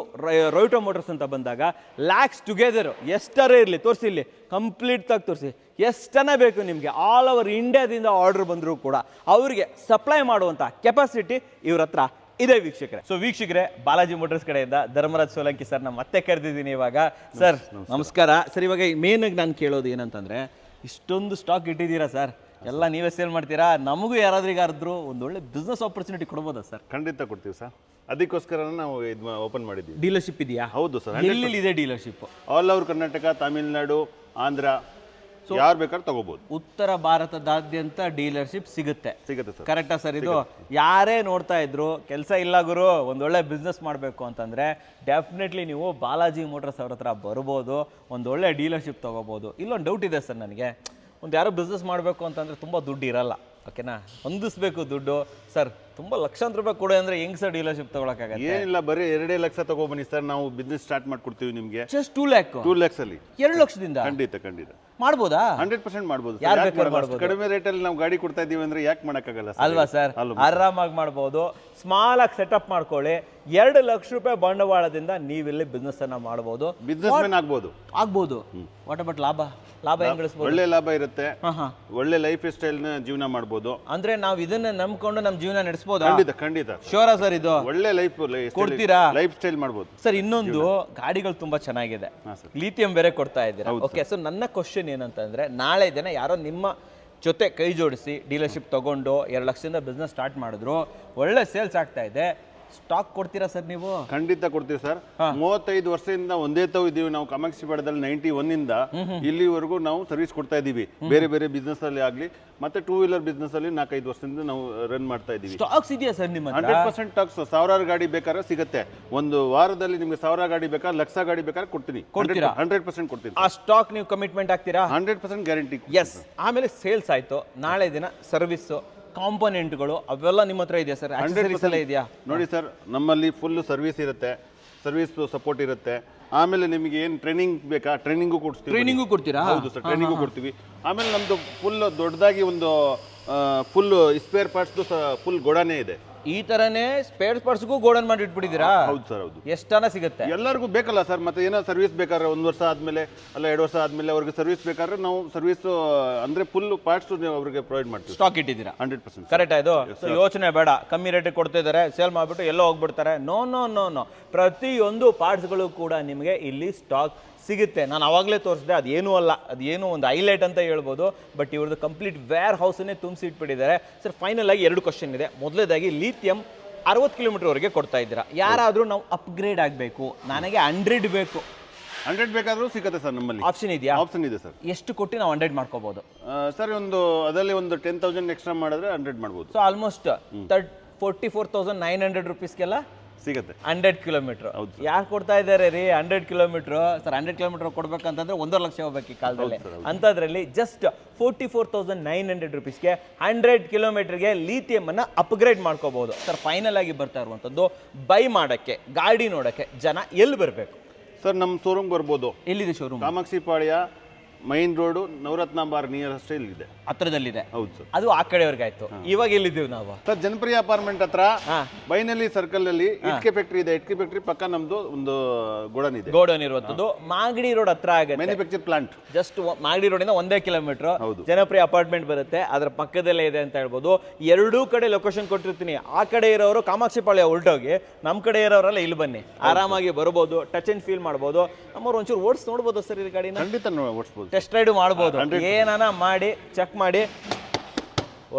ರೊಯ್ಟೋ ಮೋಟರ್ಸ್ ಅಂತ ಬಂದಾಗ ಲ್ಯಾಕ್ಸ್ ಟುಗೆದರ್ ಎಷ್ಟರೇ ಇರಲಿ ತೋರಿಸಿ ಇಲ್ಲಿ ಕಂಪ್ಲೀಟ್ ಆಗಿ ತೋರಿಸಿ ಎಷ್ಟನ ಬೇಕು ನಿಮಗೆ? ಆಲ್ ಓವರ್ ಇಂಡಿಯಾದಿಂದ ಆರ್ಡರ್ ಬಂದರೂ ಕೂಡ ಅವರಿಗೆ ಸಪ್ಲೈ ಮಾಡುವಂಥ ಕೆಪಾಸಿಟಿ ಇವ್ರ ಹತ್ರ ಇದೆ ವೀಕ್ಷಕರೇ. ಸೊ ವೀಕ್ಷಕರೆ ಬಾಲಾಜಿ ಮೋಟರ್ಸ್ ಕಡೆಯಿಂದ ಧರ್ಮರಾಜ್ ಸೋಲಂಕಿ ಸರ್ ನಾನು ಮತ್ತೆ ಕರೆದಿದ್ದೀನಿ ಇವಾಗ. ಸರ್ ನಮಸ್ಕಾರ. ಸರ್ ಇವಾಗ ಮೇನಾಗಿ ನಾನು ಕೇಳೋದು ಏನಂತಂದರೆ ಇಷ್ಟೊಂದು ಸ್ಟಾಕ್ ಇಟ್ಟಿದ್ದೀರಾ ಸರ್ ಎಲ್ಲ ನೀವೇ ಸೇಲ್ ಮಾಡ್ತೀರಾ? ನಮಗೂ ಯಾರಾದ್ರಿಗಾದ್ರು ಒಂದು ಒಳ್ಳೆ ಬಿಸ್ನೆಸ್ ಆಪರ್ಚುನಿಟಿ ಕೊಡ್ಬೋದಾ ಸರ್? ಖಂಡಿತ ಕೊಡ್ತೀವಿ ಸರ್. ಅದಕ್ಕೋಸ್ಕರ ನಾವು ಇದು ಓಪನ್ ಮಾಡಿದ್ದೀವಿ. ಡೀಲರ್ಶಿಪ್ ಇದೆಯಾ? ಹೌದು ಸರ್ ಎಲ್ಲಿ ಇದೆ dealership all over Karnataka Tamil Nadu Andhra ಯಾರು ಬೇಕಾದ್ರೂ ತಗೋಬಹುದು ಉತ್ತರ ಭಾರತದಾದ್ಯಂತ ಡೀಲರ್ಶಿಪ್ ಸಿಗುತ್ತೆ. ಸಿಗುತ್ತೆ ಸರ್. ಕರೆಕ್ಟಾ ಸರ್ ಇದು? ಯಾರೇ ನೋಡ್ತಾ ಇದ್ರು ಕೆಲಸ ಇಲ್ಲ ಗುರು ಒಂದೊಳ್ಳೆ ಬಿಸ್ನೆಸ್ ಮಾಡಬೇಕು ಅಂತಂದ್ರೆ ಡೆಫಿನೆಟ್ಲಿ ನೀವು ಬಾಲಾಜಿ ಮೋಟರ್ಸ್ ಅವ್ರ ಹತ್ರ ಬರ್ಬೋದು ಒಂದೊಳ್ಳೆ ಡೀಲರ್ಶಿಪ್ ತಗೋಬಹುದು ಇಲ್ಲೊಂದು ಡೌಟ್ ಇದೆ ಸರ್ ನನಗೆ. ಒಂದು ಯಾರೋ ಬಿಸ್ನೆಸ್ ಮಾಡಬೇಕು ಅಂತಂದರೆ ತುಂಬ ದುಡ್ಡು ಇರಲ್ಲ ಓಕೆನಾ ಹೊಂದಿಸ್ಬೇಕು ದುಡ್ಡು. ಸರ್ ತುಂಬ ಲಕ್ಷಾಂತರ ರೂಪಾಯಿ ಕೊಡಿ ಅಂದ್ರೆ ಹೆಂಗ್ ಸರ್ ಡೀಲರ್ಶಿಪ್ ತಗೊಳಕ್ಕಾಗತ್ತೆ? ಏನಿಲ್ಲ ಬರೀ ಎರಡೇ ಲಕ್ಷ ತಗೊಬನ್ನಿ ಸರ್ ನಾವು ಬಿಸ್ನೆಸ್ ಸ್ಟಾರ್ಟ್ ಮಾಡ್ಕೊಡ್ತೀವಿ ನಿಮಗೆ. Just two lakh two lakhs ಅಲ್ಲಿ. ಎರಡು ಲಕ್ಷದಿಂದ? ಖಂಡಿತ ಖಂಡಿತ. ಮಾಡ್ಬೋದಾ? ಹಂಡ್ರೆಡ್ ಪರ್ಸೆಂಟ್ ಮಾಡ್ಬೋದು ಯಾರ್ ರೇಟ್ ಬೇಕಾದ್ರೂ? ಅಷ್ಟು ಕಡಿಮೆ ರೇಟಲ್ಲಿ ನಾವು ಗಾಡಿ ಕೊಡ್ತಾ ಇದೀವಿ ಅಂದ್ರೆ ಯಾಕೆ ಮಾಡಕ್ಕಾಗಲ್ಲ? ಅಲ್ವಾ ಸರ್ ಅಲ್ವಾ? ಆರಾಮಾಗಿ ಮಾಡ್ಬೋದು. ಸ್ಮಾಲ್ ಆಗಿ ಸೆಟಪ್ ಮಾಡ್ಕೊಳ್ಳಿ. ಎರಡು ಲಕ್ಷ ರೂಪಾಯಿ ಬಂಡವಾಳದಿಂದ ನೀವಿಲ್ಲಿ ಬಿಸ್ನೆಸ್ ಅನ್ನ ಮಾಡ್ಬೋದು. ಬಿಸ್ನೆಸ್ ಮ್ಯಾನ್ ಆಗ್ಬೋದು. ಆಗ್ಬೋದು. ವಾಟ್ ಅಬೌಟ್ ಲಾಭ? ಲಾಭ ಹೆಂಗ್ ಗಳಿಸ್ಬೋದು ಒಳ್ಳೆ ಲಾಭ ಇರುತ್ತೆ. ಹಾ ಹಾ. ಒಳ್ಳೆ ಲೈಫ್ ಸ್ಟೈಲ್ನ ಜೀವನ ಮಾಡ್ಬೋದು. ಅಂದ್ರೆ ನಾವು ಇದನ್ನ ನಂಬ್ಕೊಂಡು ನಮ್ಮ ಜೀವನ ಖಂಡಿತ ಖಂಡಿತ. ಶೋರಾ ಸರ್ ಇದು? ಒಳ್ಳೆ ಲೈಫ್ ಕೊಡ್ತೀರಾ? ಲೈಫ್ ಸ್ಟೈಲ್ ಮಾಡ್ಬೋದು. ಸರ್ ಇನ್ನೊಂದು ಗಾಡಿಗಳು ತುಂಬಾ ಚೆನ್ನಾಗಿದೆ. ಸರ್. ಲಿಥಿಯಂ ಬೇರೆ ಕೊಡ್ತಾ ಇದ್ದೀರಾ? ಓಕೆ ಸೊ ನನ್ನ ಕ್ವಶನ್ ಏನಂತಂದ್ರೆ ನಾಳೆ ದಿನ ಯಾರೋ ನಿಮ್ಮ ಜೊತೆ ಕೈ ಜೋಡಿಸಿ ಡೀಲರ್ಶಿಪ್ ತಗೊಂಡು ಎರಡು ಲಕ್ಷದಿಂದ ಬಿಸ್ನೆಸ್ ಸ್ಟಾರ್ಟ್ ಮಾಡಿದ್ರು ಒಳ್ಳೆ ಸೇಲ್ಸ್ ಆಗ್ತಾ ಇದೆ. ಸ್ಟಾಕ್ ಕೊಡ್ತೀರಾ ಸರ್ ನೀವು? ಖಂಡಿತ ಕೊಡ್ತೀವಿ ಸರ್. ಮೂವತ್ತೈದು ವರ್ಷದಿಂದ ಒಂದೇ ತಾವು ಇದೀವಿ ನಾವು ಕಾಮಾಕ್ಷಿ ಬೇಡದಲ್ಲಿ ನೈಂಟಿ ಒನ್ ಇಂದ ಇಲ್ಲಿವರೆಗೂ ನಾವು ಸರ್ವಿಸ್ ಕೊಡ್ತಾ ಇದೀವಿ ಬೇರೆ ಬೇರೆ ಬಿಸ್ನೆಸ್ ಅಲ್ಲಿ ಆಗ್ಲಿ ಮತ್ತೆ ಟೂ ವೀಲರ್ ಬಿಸ್ನೆಸ್ ಅಲ್ಲಿ ನಾಲ್ಕೈದು ವರ್ಷದಿಂದ ನಾವು ರನ್ ಮಾಡ್ತಾ ಇದೀವಿ ಸ್ಟಾಕ್ಸ್ ಇದೆಯಾ ಸರ್ ನಿಮ್ಮ ಹಂಡ್ರೆಡ್ ಪರ್ಸೆಂಟ್ ಟಾಕ್ಸ್ ಸಾವಿರಾರು ಗಾಡಿ ಬೇಕಾದ್ರೆ ಸಿಗುತ್ತೆ. ಒಂದು ವಾರದಲ್ಲಿ ನಿಮ್ಗೆ ಸಾವಿರ ಗಾಡಿ ಬೇಕಾದ್ರೆ ಲಕ್ಷ ಗಾಡಿ ಬೇಕಾದ್ರೆ ಕೊಡ್ತೀನಿ? ಹಂಡ್ರೆಡ್ ಪರ್ಸೆಂಟ್ ಕೊಡ್ತೀನಿ ಆ ಸ್ಟಾಕ್ ನೀವು ಕಮಿಟ್ಮೆಂಟ್ ಆಗ್ತೀರಾ? ಹಂಡ್ರೆಡ್ ಪರ್ಸೆಂಟ್ ಗ್ಯಾರಂಟಿ ಎಸ್ ಆಮೇಲೆ ಸೇಲ್ಸ್ ಆಯ್ತು. ನಾಳೆ ದಿನ ಸರ್ವಿಸ್ಸು ಕಾಂಪೋನೆಂಟ್ಗಳು ಅವೆಲ್ಲ ನಿಮ್ಮ ಹತ್ರ ಇದೆಯಾ ಸರ್? ಆಕ್ಸೆಸರೀಸ್ ಎಲ್ಲ ಇದೆಯಾ? ನೋಡಿ ಸರ್ ನಮ್ಮಲ್ಲಿ ಫುಲ್ ಸರ್ವಿಸ್ ಇರುತ್ತೆ. ಸರ್ವಿಸ್ ಸಪೋರ್ಟ್ ಇರುತ್ತೆ. ಆಮೇಲೆ ನಿಮಗೆ ಏನು ಟ್ರೈನಿಂಗ್ ಬೇಕಾ? ಟ್ರೈನಿಂಗು ಕೊಡ್ತೀವಿ ಟ್ರೈನಿಂಗು ಕೊಡ್ತೀರಾ? ಹೌದು ಸರ್ ಟ್ರೈನಿಂಗು ಕೊಡ್ತೀವಿ. ಆಮೇಲೆ ನಮ್ಮದು ಫುಲ್ ದೊಡ್ಡದಾಗಿ ಒಂದು ಫುಲ್ ಸ್ಪೇರ್ ಪಾರ್ಟ್ಸ್ದು ಫುಲ್ ಗೊಡಾನೇ ಇದೆ. ಈ ತರನೇ ಸ್ಪೇರ್ ಪರ್ಸ್ಗೂ ಗೋಡನ್ ಮಾಡಿ ಇಟ್ಬಿಟ್ಟಿದ್ದೀರಾ? ಹೌದು ಸರ್ ಹೌದು. ಎಷ್ಟಾನ ಸಿಗುತ್ತೆ? ಎಲ್ಲರಿಗೂ ಬೇಕಲ್ಲ ಸರ್ ಮತ್ತೆ ಏನೋ ಸರ್ವಿಸ್ ಬೇಕಾದ್ರೆ ಒಂದು ವರ್ಷ ಆದ್ಮೇಲೆ ಅಲ್ಲ ಎರಡು ವರ್ಷ ಆದ್ಮೇಲೆ ಅವ್ರಿಗೆ ಸರ್ವಿಸ್ ಬೇಕಾದ್ರೆ ನಾವು ಸರ್ವಿಸ್ ಅಂದ್ರೆ ಫುಲ್ ಪಾರ್ಟ್ಸ್ ಅವ್ರಿಗೆ ಪ್ರೊವೈಡ್ ಮಾಡ್ತೀವಿ. ಸ್ಟಾಕ್ ಇಟ್ಟಿದ್ದೀರಾ? ಹಂಡ್ರೆಡ್ ಪರ್ಸೆಂಟ್ ಕರೆಕ್ಟ್ ಆಯ್ತು ಸೊ ಯೋಚನೆ ಬೇಡ. ಕಮ್ಮಿ ರೇಟಿಗೆ ಕೊಡ್ತಾ ಇದ್ದಾರೆ ಸೇಲ್ ಮಾಡಿಬಿಟ್ಟು ಎಲ್ಲೋ ಹೋಗ್ಬಿಡ್ತಾರೆ. ನೋ ನೋ ನೋ ನೋ ಪ್ರತಿಯೊಂದು ಪಾರ್ಟ್ಸ್ಗಳು ಕೂಡ ನಿಮಗೆ ಇಲ್ಲಿ ಸ್ಟಾಕ್ ಸಿಗುತ್ತೆ. ನಾನು ಆವಾಗಲೇ ತೋರಿಸಿದೆ ಏನೂ ಅಲ್ಲ. ಅದೇನು ಒಂದು ಹೈಲೈಟ್ ಅಂತ ಹೇಳ್ಬೋದು ಬಟ್ ಇವ್ರದ್ದು ಕಂಪ್ಲೀಟ್ ವೇರ್ ಹೌಸನ್ನೇ ತುಂಬಿಸಿ ಇಟ್ಬಿಟ್ಟಿದ್ದಾರೆ. ಸರ್ ಫೈನಲ್ ಆಗಿ ಎರಡು ಕ್ವಶನ್ ಇದೆ. ಮೊದಲೇದಾಗಿ ಲಿಥಿಯಂ ಅರವತ್ತು ಕಿಲೋಮೀಟರ್ವರೆಗೆ ಕೊಡ್ತಾ ಇದ್ದೀರಾ. ಯಾರಾದರೂ ನಾವು ಅಪ್ಗ್ರೇಡ್ ಆಗಬೇಕು. ನನಗೆ ಹಂಡ್ರೆಡ್ ಬೇಕು. ಹಂಡ್ರೆಡ್ ಬೇಕಾದರೂ ಸಿಗುತ್ತೆ ಸರ್ ನಮ್ಮಲ್ಲಿ. ಆಪ್ಷನ್ ಇದೆಯಾ? ಆಪ್ಷನ್ ಇದೆ ಸರ್. ಎಷ್ಟು ಕೊಟ್ಟು ನಾವು ಹಂಡ್ರೆಡ್ ಮಾಡ್ಕೋಬೋದು? ಸರ್ ಒಂದು ಅದರಲ್ಲಿ ಒಂದು ಟೆನ್ ತೌಸಂಡ್ ಎಕ್ಸ್ಟ್ರಾ ಮಾಡಿದ್ರೆ ಹಂಡ್ರೆಡ್ ಮಾಡ್ಬೋದು. So almost thirty forty four thousand nine hundred ರುಪೀಸ್ಗೆಲ್ಲ ಸಿಗತ್ತೆ. Hundred kilometre. ಯಾರು ಕೊಡ್ತಾ ಇದ್ದಾರೆ ರೀ hundred kilometre? Sir hundred kilometre ಕೊಡ್ಬೇಕಂತಂದ್ರೆ ಒಂದೂವರೆ ಲಕ್ಷ ಹೋಗ್ಬೇಕು ಈ ಕಾಲದಲ್ಲಿ. ಅಂಥದ್ರಲ್ಲಿ just forty four thousand nine hundred ರುಪೀಸ್ಗೆ hundred ಕಿಲೋಮೀಟರ್ಗೆ ಲೀಥಿಯಮ್ ಅನ್ನ ಅಪ್ಗ್ರೇಡ್ ಮಾಡ್ಕೋಬಹುದು ಸರ್ ಫೈನಲ್ ಆಗಿ ಬರ್ತಾ ಇರುವಂಥದ್ದು ಬೈ ಮಾಡೋಕ್ಕೆ ಗಾಡಿ ನೋಡೋಕ್ಕೆ ಜನ ಎಲ್ಲಿ ಬರಬೇಕು? ಸರ್ ನಮ್ಮ ಶೋರೂಮ್ ಬರ್ಬೋದು. ಎಲ್ಲಿದೆ showroom Kamakshipalya main road Navaratna bar near ಅಷ್ಟೇ ಇಲ್ಲಿದೆ. ಹತ್ರದಲ್ಲಿದೆ. ಹೌದು ಸರ್. ಅದು ಆ ಆಯ್ತು ಇವಾಗ ಎಲ್ಲಿದ್ದೀವಿ ನಾವು? ಸರ್ ಜನಪ್ರಿಯ ಅಪಾರ್ಟ್ಮೆಂಟ್ ಹತ್ರ. ಬೈನಲ್ಲಿ ಸರ್ಕಲ್ ಅಲ್ಲಿ ಇಟ್ಕೆ ಫ್ಯಾಕ್ಟ್ರಿ ಇದೆ. ಇಟ್ಕೆ ಫ್ಯಾಕ್ಟ್ರಿ ಪಕ್ಕ ನಮ್ದು ಒಂದು ಗೋಡನ್ ಇದೆ. ಗೋಡನ್ ಇರುವಂತದ್ದು ಮಾಗಡಿ ರೋಡ್ ಹತ್ರ ಆಗುತ್ತೆ. ಮ್ಯಾನುಫ್ಯಾಕ್ಚರ್ ಪ್ಲಾಂಟ್ ಜಸ್ಟ್ ಮಾಗಡಿ ರೋಡಿಂದ ಒಂದೇ ಕಿಲೋಮೀಟರ್. ಹೌದು. ಜನಪ್ರಿಯ ಅಪಾರ್ಟ್ಮೆಂಟ್ ಬರುತ್ತೆ. ಅದರ ಪಕ್ಕದಲ್ಲೇ ಇದೆ ಅಂತ ಹೇಳ್ಬೋದು. ಎರಡೂ ಕಡೆ ಲೊಕೇಶನ್ ಕೊಟ್ಟಿರ್ತೀನಿ. ಆ ಕಡೆ ಇರೋರು ಕಾಮಾಕ್ಷಿ ಪಾಳ್ಯ ಹೊರಟೋಗಿ ನಮ್ಮ ಕಡೆ ಇರೋರೆಲ್ಲ ಇಲ್ಲಿ ಬನ್ನಿ. ಆರಾಮಾಗಿ ಬರ್ಬೋದು ಟಚ್ ಅಂಡ್ ಫೀಲ್ ಮಾಡ್ಬೋದು. ನಮ್ಮವ್ರು ಒಂಚೂರು ಓಡಿಸ್ ನೋಡ್ಬೋದು ಸರ್ ಈ ಗಾಡಿನ? ಖಂಡಿತ ನೋಡಿ ಓಡಿಸ್ಬೋದು. ಟೆಸ್ಟ್ ರೈಡ್ ಮಾಡ್ಬೋದು. ಏನಾನ ಮಾಡಿ ಚೆಕ್ ಮಾಡಿ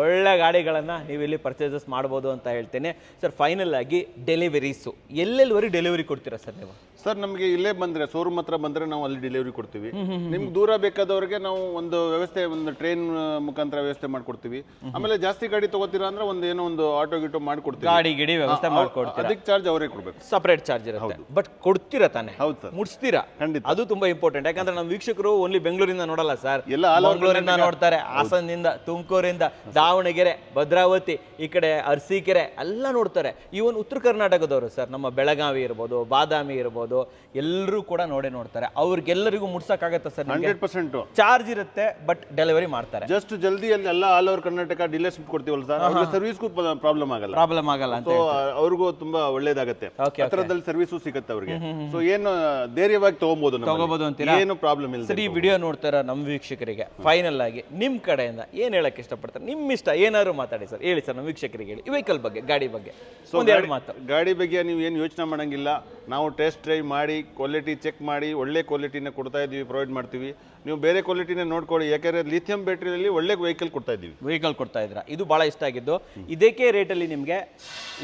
ಒಳ್ಳೆ ಗಾಡಿಗಳನ್ನ ನೀವು ಇಲ್ಲಿ ಪರ್ಚೇಸಸ್ ಮಾಡ್ಬೋದು ಅಂತ ಹೇಳ್ತೇನೆ. ಸರ್ ಫೈನಲ್ ಆಗಿ ಡೆಲಿವರೀಸು ಎಲ್ಲೆಲ್ಲಿವರೆಗೆ ಡೆಲಿವರಿ ಕೊಡ್ತೀರಾ ಸರ್ ನೀವು? ಸರ್ ನಮಗೆ ಇಲ್ಲೇ ಬಂದ್ರೆ ಶೋರೂಮ್ ಹತ್ರ ಬಂದ್ರೆ ನಾವು ಅಲ್ಲಿ ಡೆಲಿವರಿ ಕೊಡ್ತೀವಿ. ನಿಮ್ಗೆ ದೂರ ಬೇಕಾದವ್ರಿಗೆ ನಾವು ಒಂದು ವ್ಯವಸ್ಥೆ ಒಂದು ಟ್ರೈನ್ ಮುಖಾಂತರ ವ್ಯವಸ್ಥೆ ಮಾಡ್ಕೊಡ್ತೀವಿ. ಆಮೇಲೆ ಜಾಸ್ತಿ ಗಾಡಿ ತಗೋತೀರಾ ಅಂದ್ರೆ ಒಂದು ಏನೋ ಒಂದು ಆಟೋ ಗಿಟೋ ಮಾಡ್ಕೊಡ್ತೀವಿ. ಗಾಡಿ ಗಿಡಿ ವ್ಯವಸ್ಥೆ ಮಾಡ್ಕೊಡ್ತೀರಾ? ಅದಕ್ಕೆ ಚಾರ್ಜ್ ಅವರೇ ಕೊಡಬೇಕು. ಸಪ್ರೇಟ್ ಚಾರ್ಜ್ ಇರುತ್ತೆ. ಬಟ್ ಕೊಡ್ತೀರಾ ತಾನೆ? ಹೌದು ಸರ್. ಮುಟ್ಸ್ತೀರಾ? ಖಂಡಿತ. ಅದು ತುಂಬಾ ಇಂಪಾರ್ಟೆಂಟ್ ಯಾಕಂದ್ರೆ ನಮ್ಮ ವೀಕ್ಷಕರು ಓನ್ಲಿ ಬೆಂಗಳೂರಿಂದ ನೋಡಲ್ಲ ಸರ್ ಎಲ್ಲ ಆಲ್ ಓವರ್ ಮಂಗಳೂರಿಂದ ನೋಡ್ತಾರೆ ಹಾಸನದಿಂದ ತುಮಕೂರಿಂದ. ದಾವಣಗೆರೆ ಭದ್ರಾವತಿ ಈ ಕಡೆ ಅರಸೀಕೆರೆ ಎಲ್ಲ ನೋಡ್ತಾರೆ. ಈವನ್ ಉತ್ತರ ಕರ್ನಾಟಕದವರು ಸರ್ ನಮ್ಮ ಬೆಳಗಾವಿ ಇರ್ಬೋದು ಬಾದಾಮಿ ಇರ್ಬೋದು ಎಲ್ಲರೂ ಕೂಡ ನೋಡೇ ನೋಡ್ತಾರೆ. ಅವ್ರಿಗೆಲ್ಲರಿಗೂ ಮುಟ್ಸಕ್ಕಾಗತ್ತೆ ಸರ್ ಹಂಡ್ರೆಡ್ ಪರ್ಸೆಂಟ್. ಚಾರ್ಜ್ ಇರುತ್ತೆ ಬಟ್ ಡೆಲಿವರಿ ಮಾಡ್ತಾರೆ. ಜಸ್ಟ್ ಜಲ್ದಿ ಅಲ್ಲಿ ಎಲ್ಲ ಆಲ್ ಓವರ್ ಕರ್ನಾಟಕ ಡೀಲರ್ಶಿಪ್ ಕೊಡ್ತೀವಲ್ಲ ಸರ್ ಸರ್ವಿಸ್ಗೂ ಪ್ರಾಬ್ಲಮ್ ಆಗಲ್ಲ. ಪ್ರಾಬ್ಲಮ್ ಆಗಲ್ಲ ಅಂತ ಅವ್ರಿಗೂ ತುಂಬಾ ಒಳ್ಳೇದಾಗುತ್ತೆ. ಹತ್ರದಲ್ಲಿ ಸರ್ವಿಸು ಸಿಗುತ್ತೆ ಅವ್ರಿಗೆ. ಸೊ ಏನು ಧೈರ್ಯವಾಗಿ ತಗೊಬಹುದು ತಗೋಬಹುದು ಅಂತ ಏನು ಪ್ರಾಬ್ಲಮ್ ಇಲ್ಲ ಸರಿ ಈ ವಿಡಿಯೋ ನೋಡ್ತಾರ ನಮ್ಮ ವೀಕ್ಷಕರಿಗೆ ಫೈನಲ್ ಆಗಿ ನಿಮ್ಮ ಕಡೆಯಿಂದ ಏನು ಹೇಳಕ್ಕೆ ಇಷ್ಟಪಡ್ತಾರೆ? ನಿಮ್ಮ ಇಷ್ಟ ಏನಾದ್ರು ಮಾತಾಡಿ ಸರ್. ಹೇಳಿ ಸರ್ ನಮ್ಮ ವೀಕ್ಷಕರಿಗೆ ಹೇಳಿ. ವೆಹಿಕಲ್ ಬಗ್ಗೆ ಗಾಡಿ ಬಗ್ಗೆ. ಒಂದೆರಡು ಮಾತು. ಗಾಡಿ ಬಗ್ಗೆ ನೀವು ಏನು ಯೋಚನೆ ಮಾಡಂಗಿಲ್ಲ. ನಾವು ಟೆಸ್ಟ್ ಡ್ರೈವ್ ಮಾಡಿ ಕ್ವಾಲಿಟಿ ಚೆಕ್ ಮಾಡಿ ಒಳ್ಳೆ ಕ್ವಾಲಿಟಿನ ಕೊಡ್ತಾ ಇದ್ದೀವಿ ಪ್ರೊವೈಡ್ ಮಾಡ್ತೀವಿ. ನೀವು ಬೇರೆ ಕ್ವಾಲಿಟಿನ ನೋಡ್ಕೊಳ್ಳಿ ಯಾಕೆಂದರೆ ಲಿಥಿಯಂ ಬ್ಯಾಟ್ರಿಯಲ್ಲಿ ಒಳ್ಳೆ ವೆಹಿಕಲ್ ಕೊಡ್ತಾ ಇದ್ದೀವಿ. ವೆಹಿಕಲ್ ಕೊಡ್ತಾ ಇದ್ರ ಇದು ಭಾಳ ಇಷ್ಟ ಆಗಿದ್ದು. ಇದಕ್ಕೆ ರೇಟಲ್ಲಿ ನಿಮಗೆ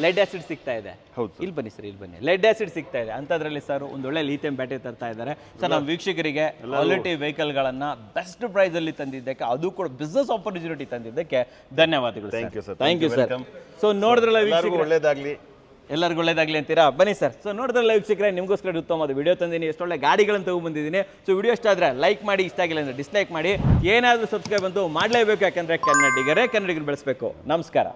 ಲೆಡ್ ಆ್ಯಸಿಡ್ ಸಿಗ್ತಾ ಇದೆ. ಹೌದು ಇಲ್ಲಿ ಬನ್ನಿ ಸರ್ ಇಲ್ಲಿ ಬನ್ನಿ. ಲೆಡ್ ಆ್ಯಸಿಡ್ ಸಿಗ್ತಾ ಇದೆ. ಅಂಥದ್ರಲ್ಲಿ ಸರ್ ಒಂದು ಒಳ್ಳೆ ಲಿಥಿಯಂ ಬ್ಯಾಟ್ರಿ ತರ್ತಾ ಇದ್ದಾರೆ. ಸರ್ ನಮ್ಮ ವೀಕ್ಷಕರಿಗೆ ಕ್ವಾಲಿಟಿ ವೆಹಿಕಲ್ಗಳನ್ನು ಬೆಸ್ಟ್ ಪ್ರೈಸಲ್ಲಿ ತಂದಿದ್ದಕ್ಕೆ ಅದು ಕೂಡ ಬಿಸ್ನೆಸ್ ಆಪರ್ಚುನಿಟಿ ತಂದಿದ್ದಕ್ಕೆ ಧನ್ಯವಾದಗಳು thank you sir thank you. Sir so ನೋಡಿದ್ರಲ್ಲ ಒಳ್ಳೆಯದಾಗಲಿ ವೀಕ್ಷಕರು? ಒಳ್ಳೇದಾಗ್ಲಿ. ಎಲ್ಲರಿಗೂ ಒಳ್ಳೇದಾಗಲಿ ಅಂತೀರಾ? ಬನ್ನಿ ಸರ್. ಸೊ ನೋಡಿದ್ರಲ್ಲ ಸಿಕ್ಕರೆ ನಿಮಗೋಸ್ಕರ ಉತ್ತಮವಾದ ವಿಡಿಯೋ ತಂದಿನಿ ಎಷ್ಟೊಳ್ಳೆ ಗಾಡಿಗಳನ್ನು ತಗೊಂಡ್ಬಂದಿದ್ದೀನಿ. ಸೊ ವಿಡಿಯೋ ಇಷ್ಟ ಆದರೆ ಲೈಕ್ ಮಾಡಿ, ಇಷ್ಟ ಆಗಿಲ್ಲ ಅಂದರೆ ಡಿಸ್ಲೈಕ್ ಮಾಡಿ. ಏನಾದರೂ ಸಬ್ಸ್ಕ್ರೈಬ್ ಅಂತೂ ಮಾಡಲೇಬೇಕು ಯಾಕಂದರೆ ಕನ್ನಡಿಗರೇ ಕನ್ನಡಿಗರು ಬೆಳೆಸಬೇಕು. ನಮಸ್ಕಾರ.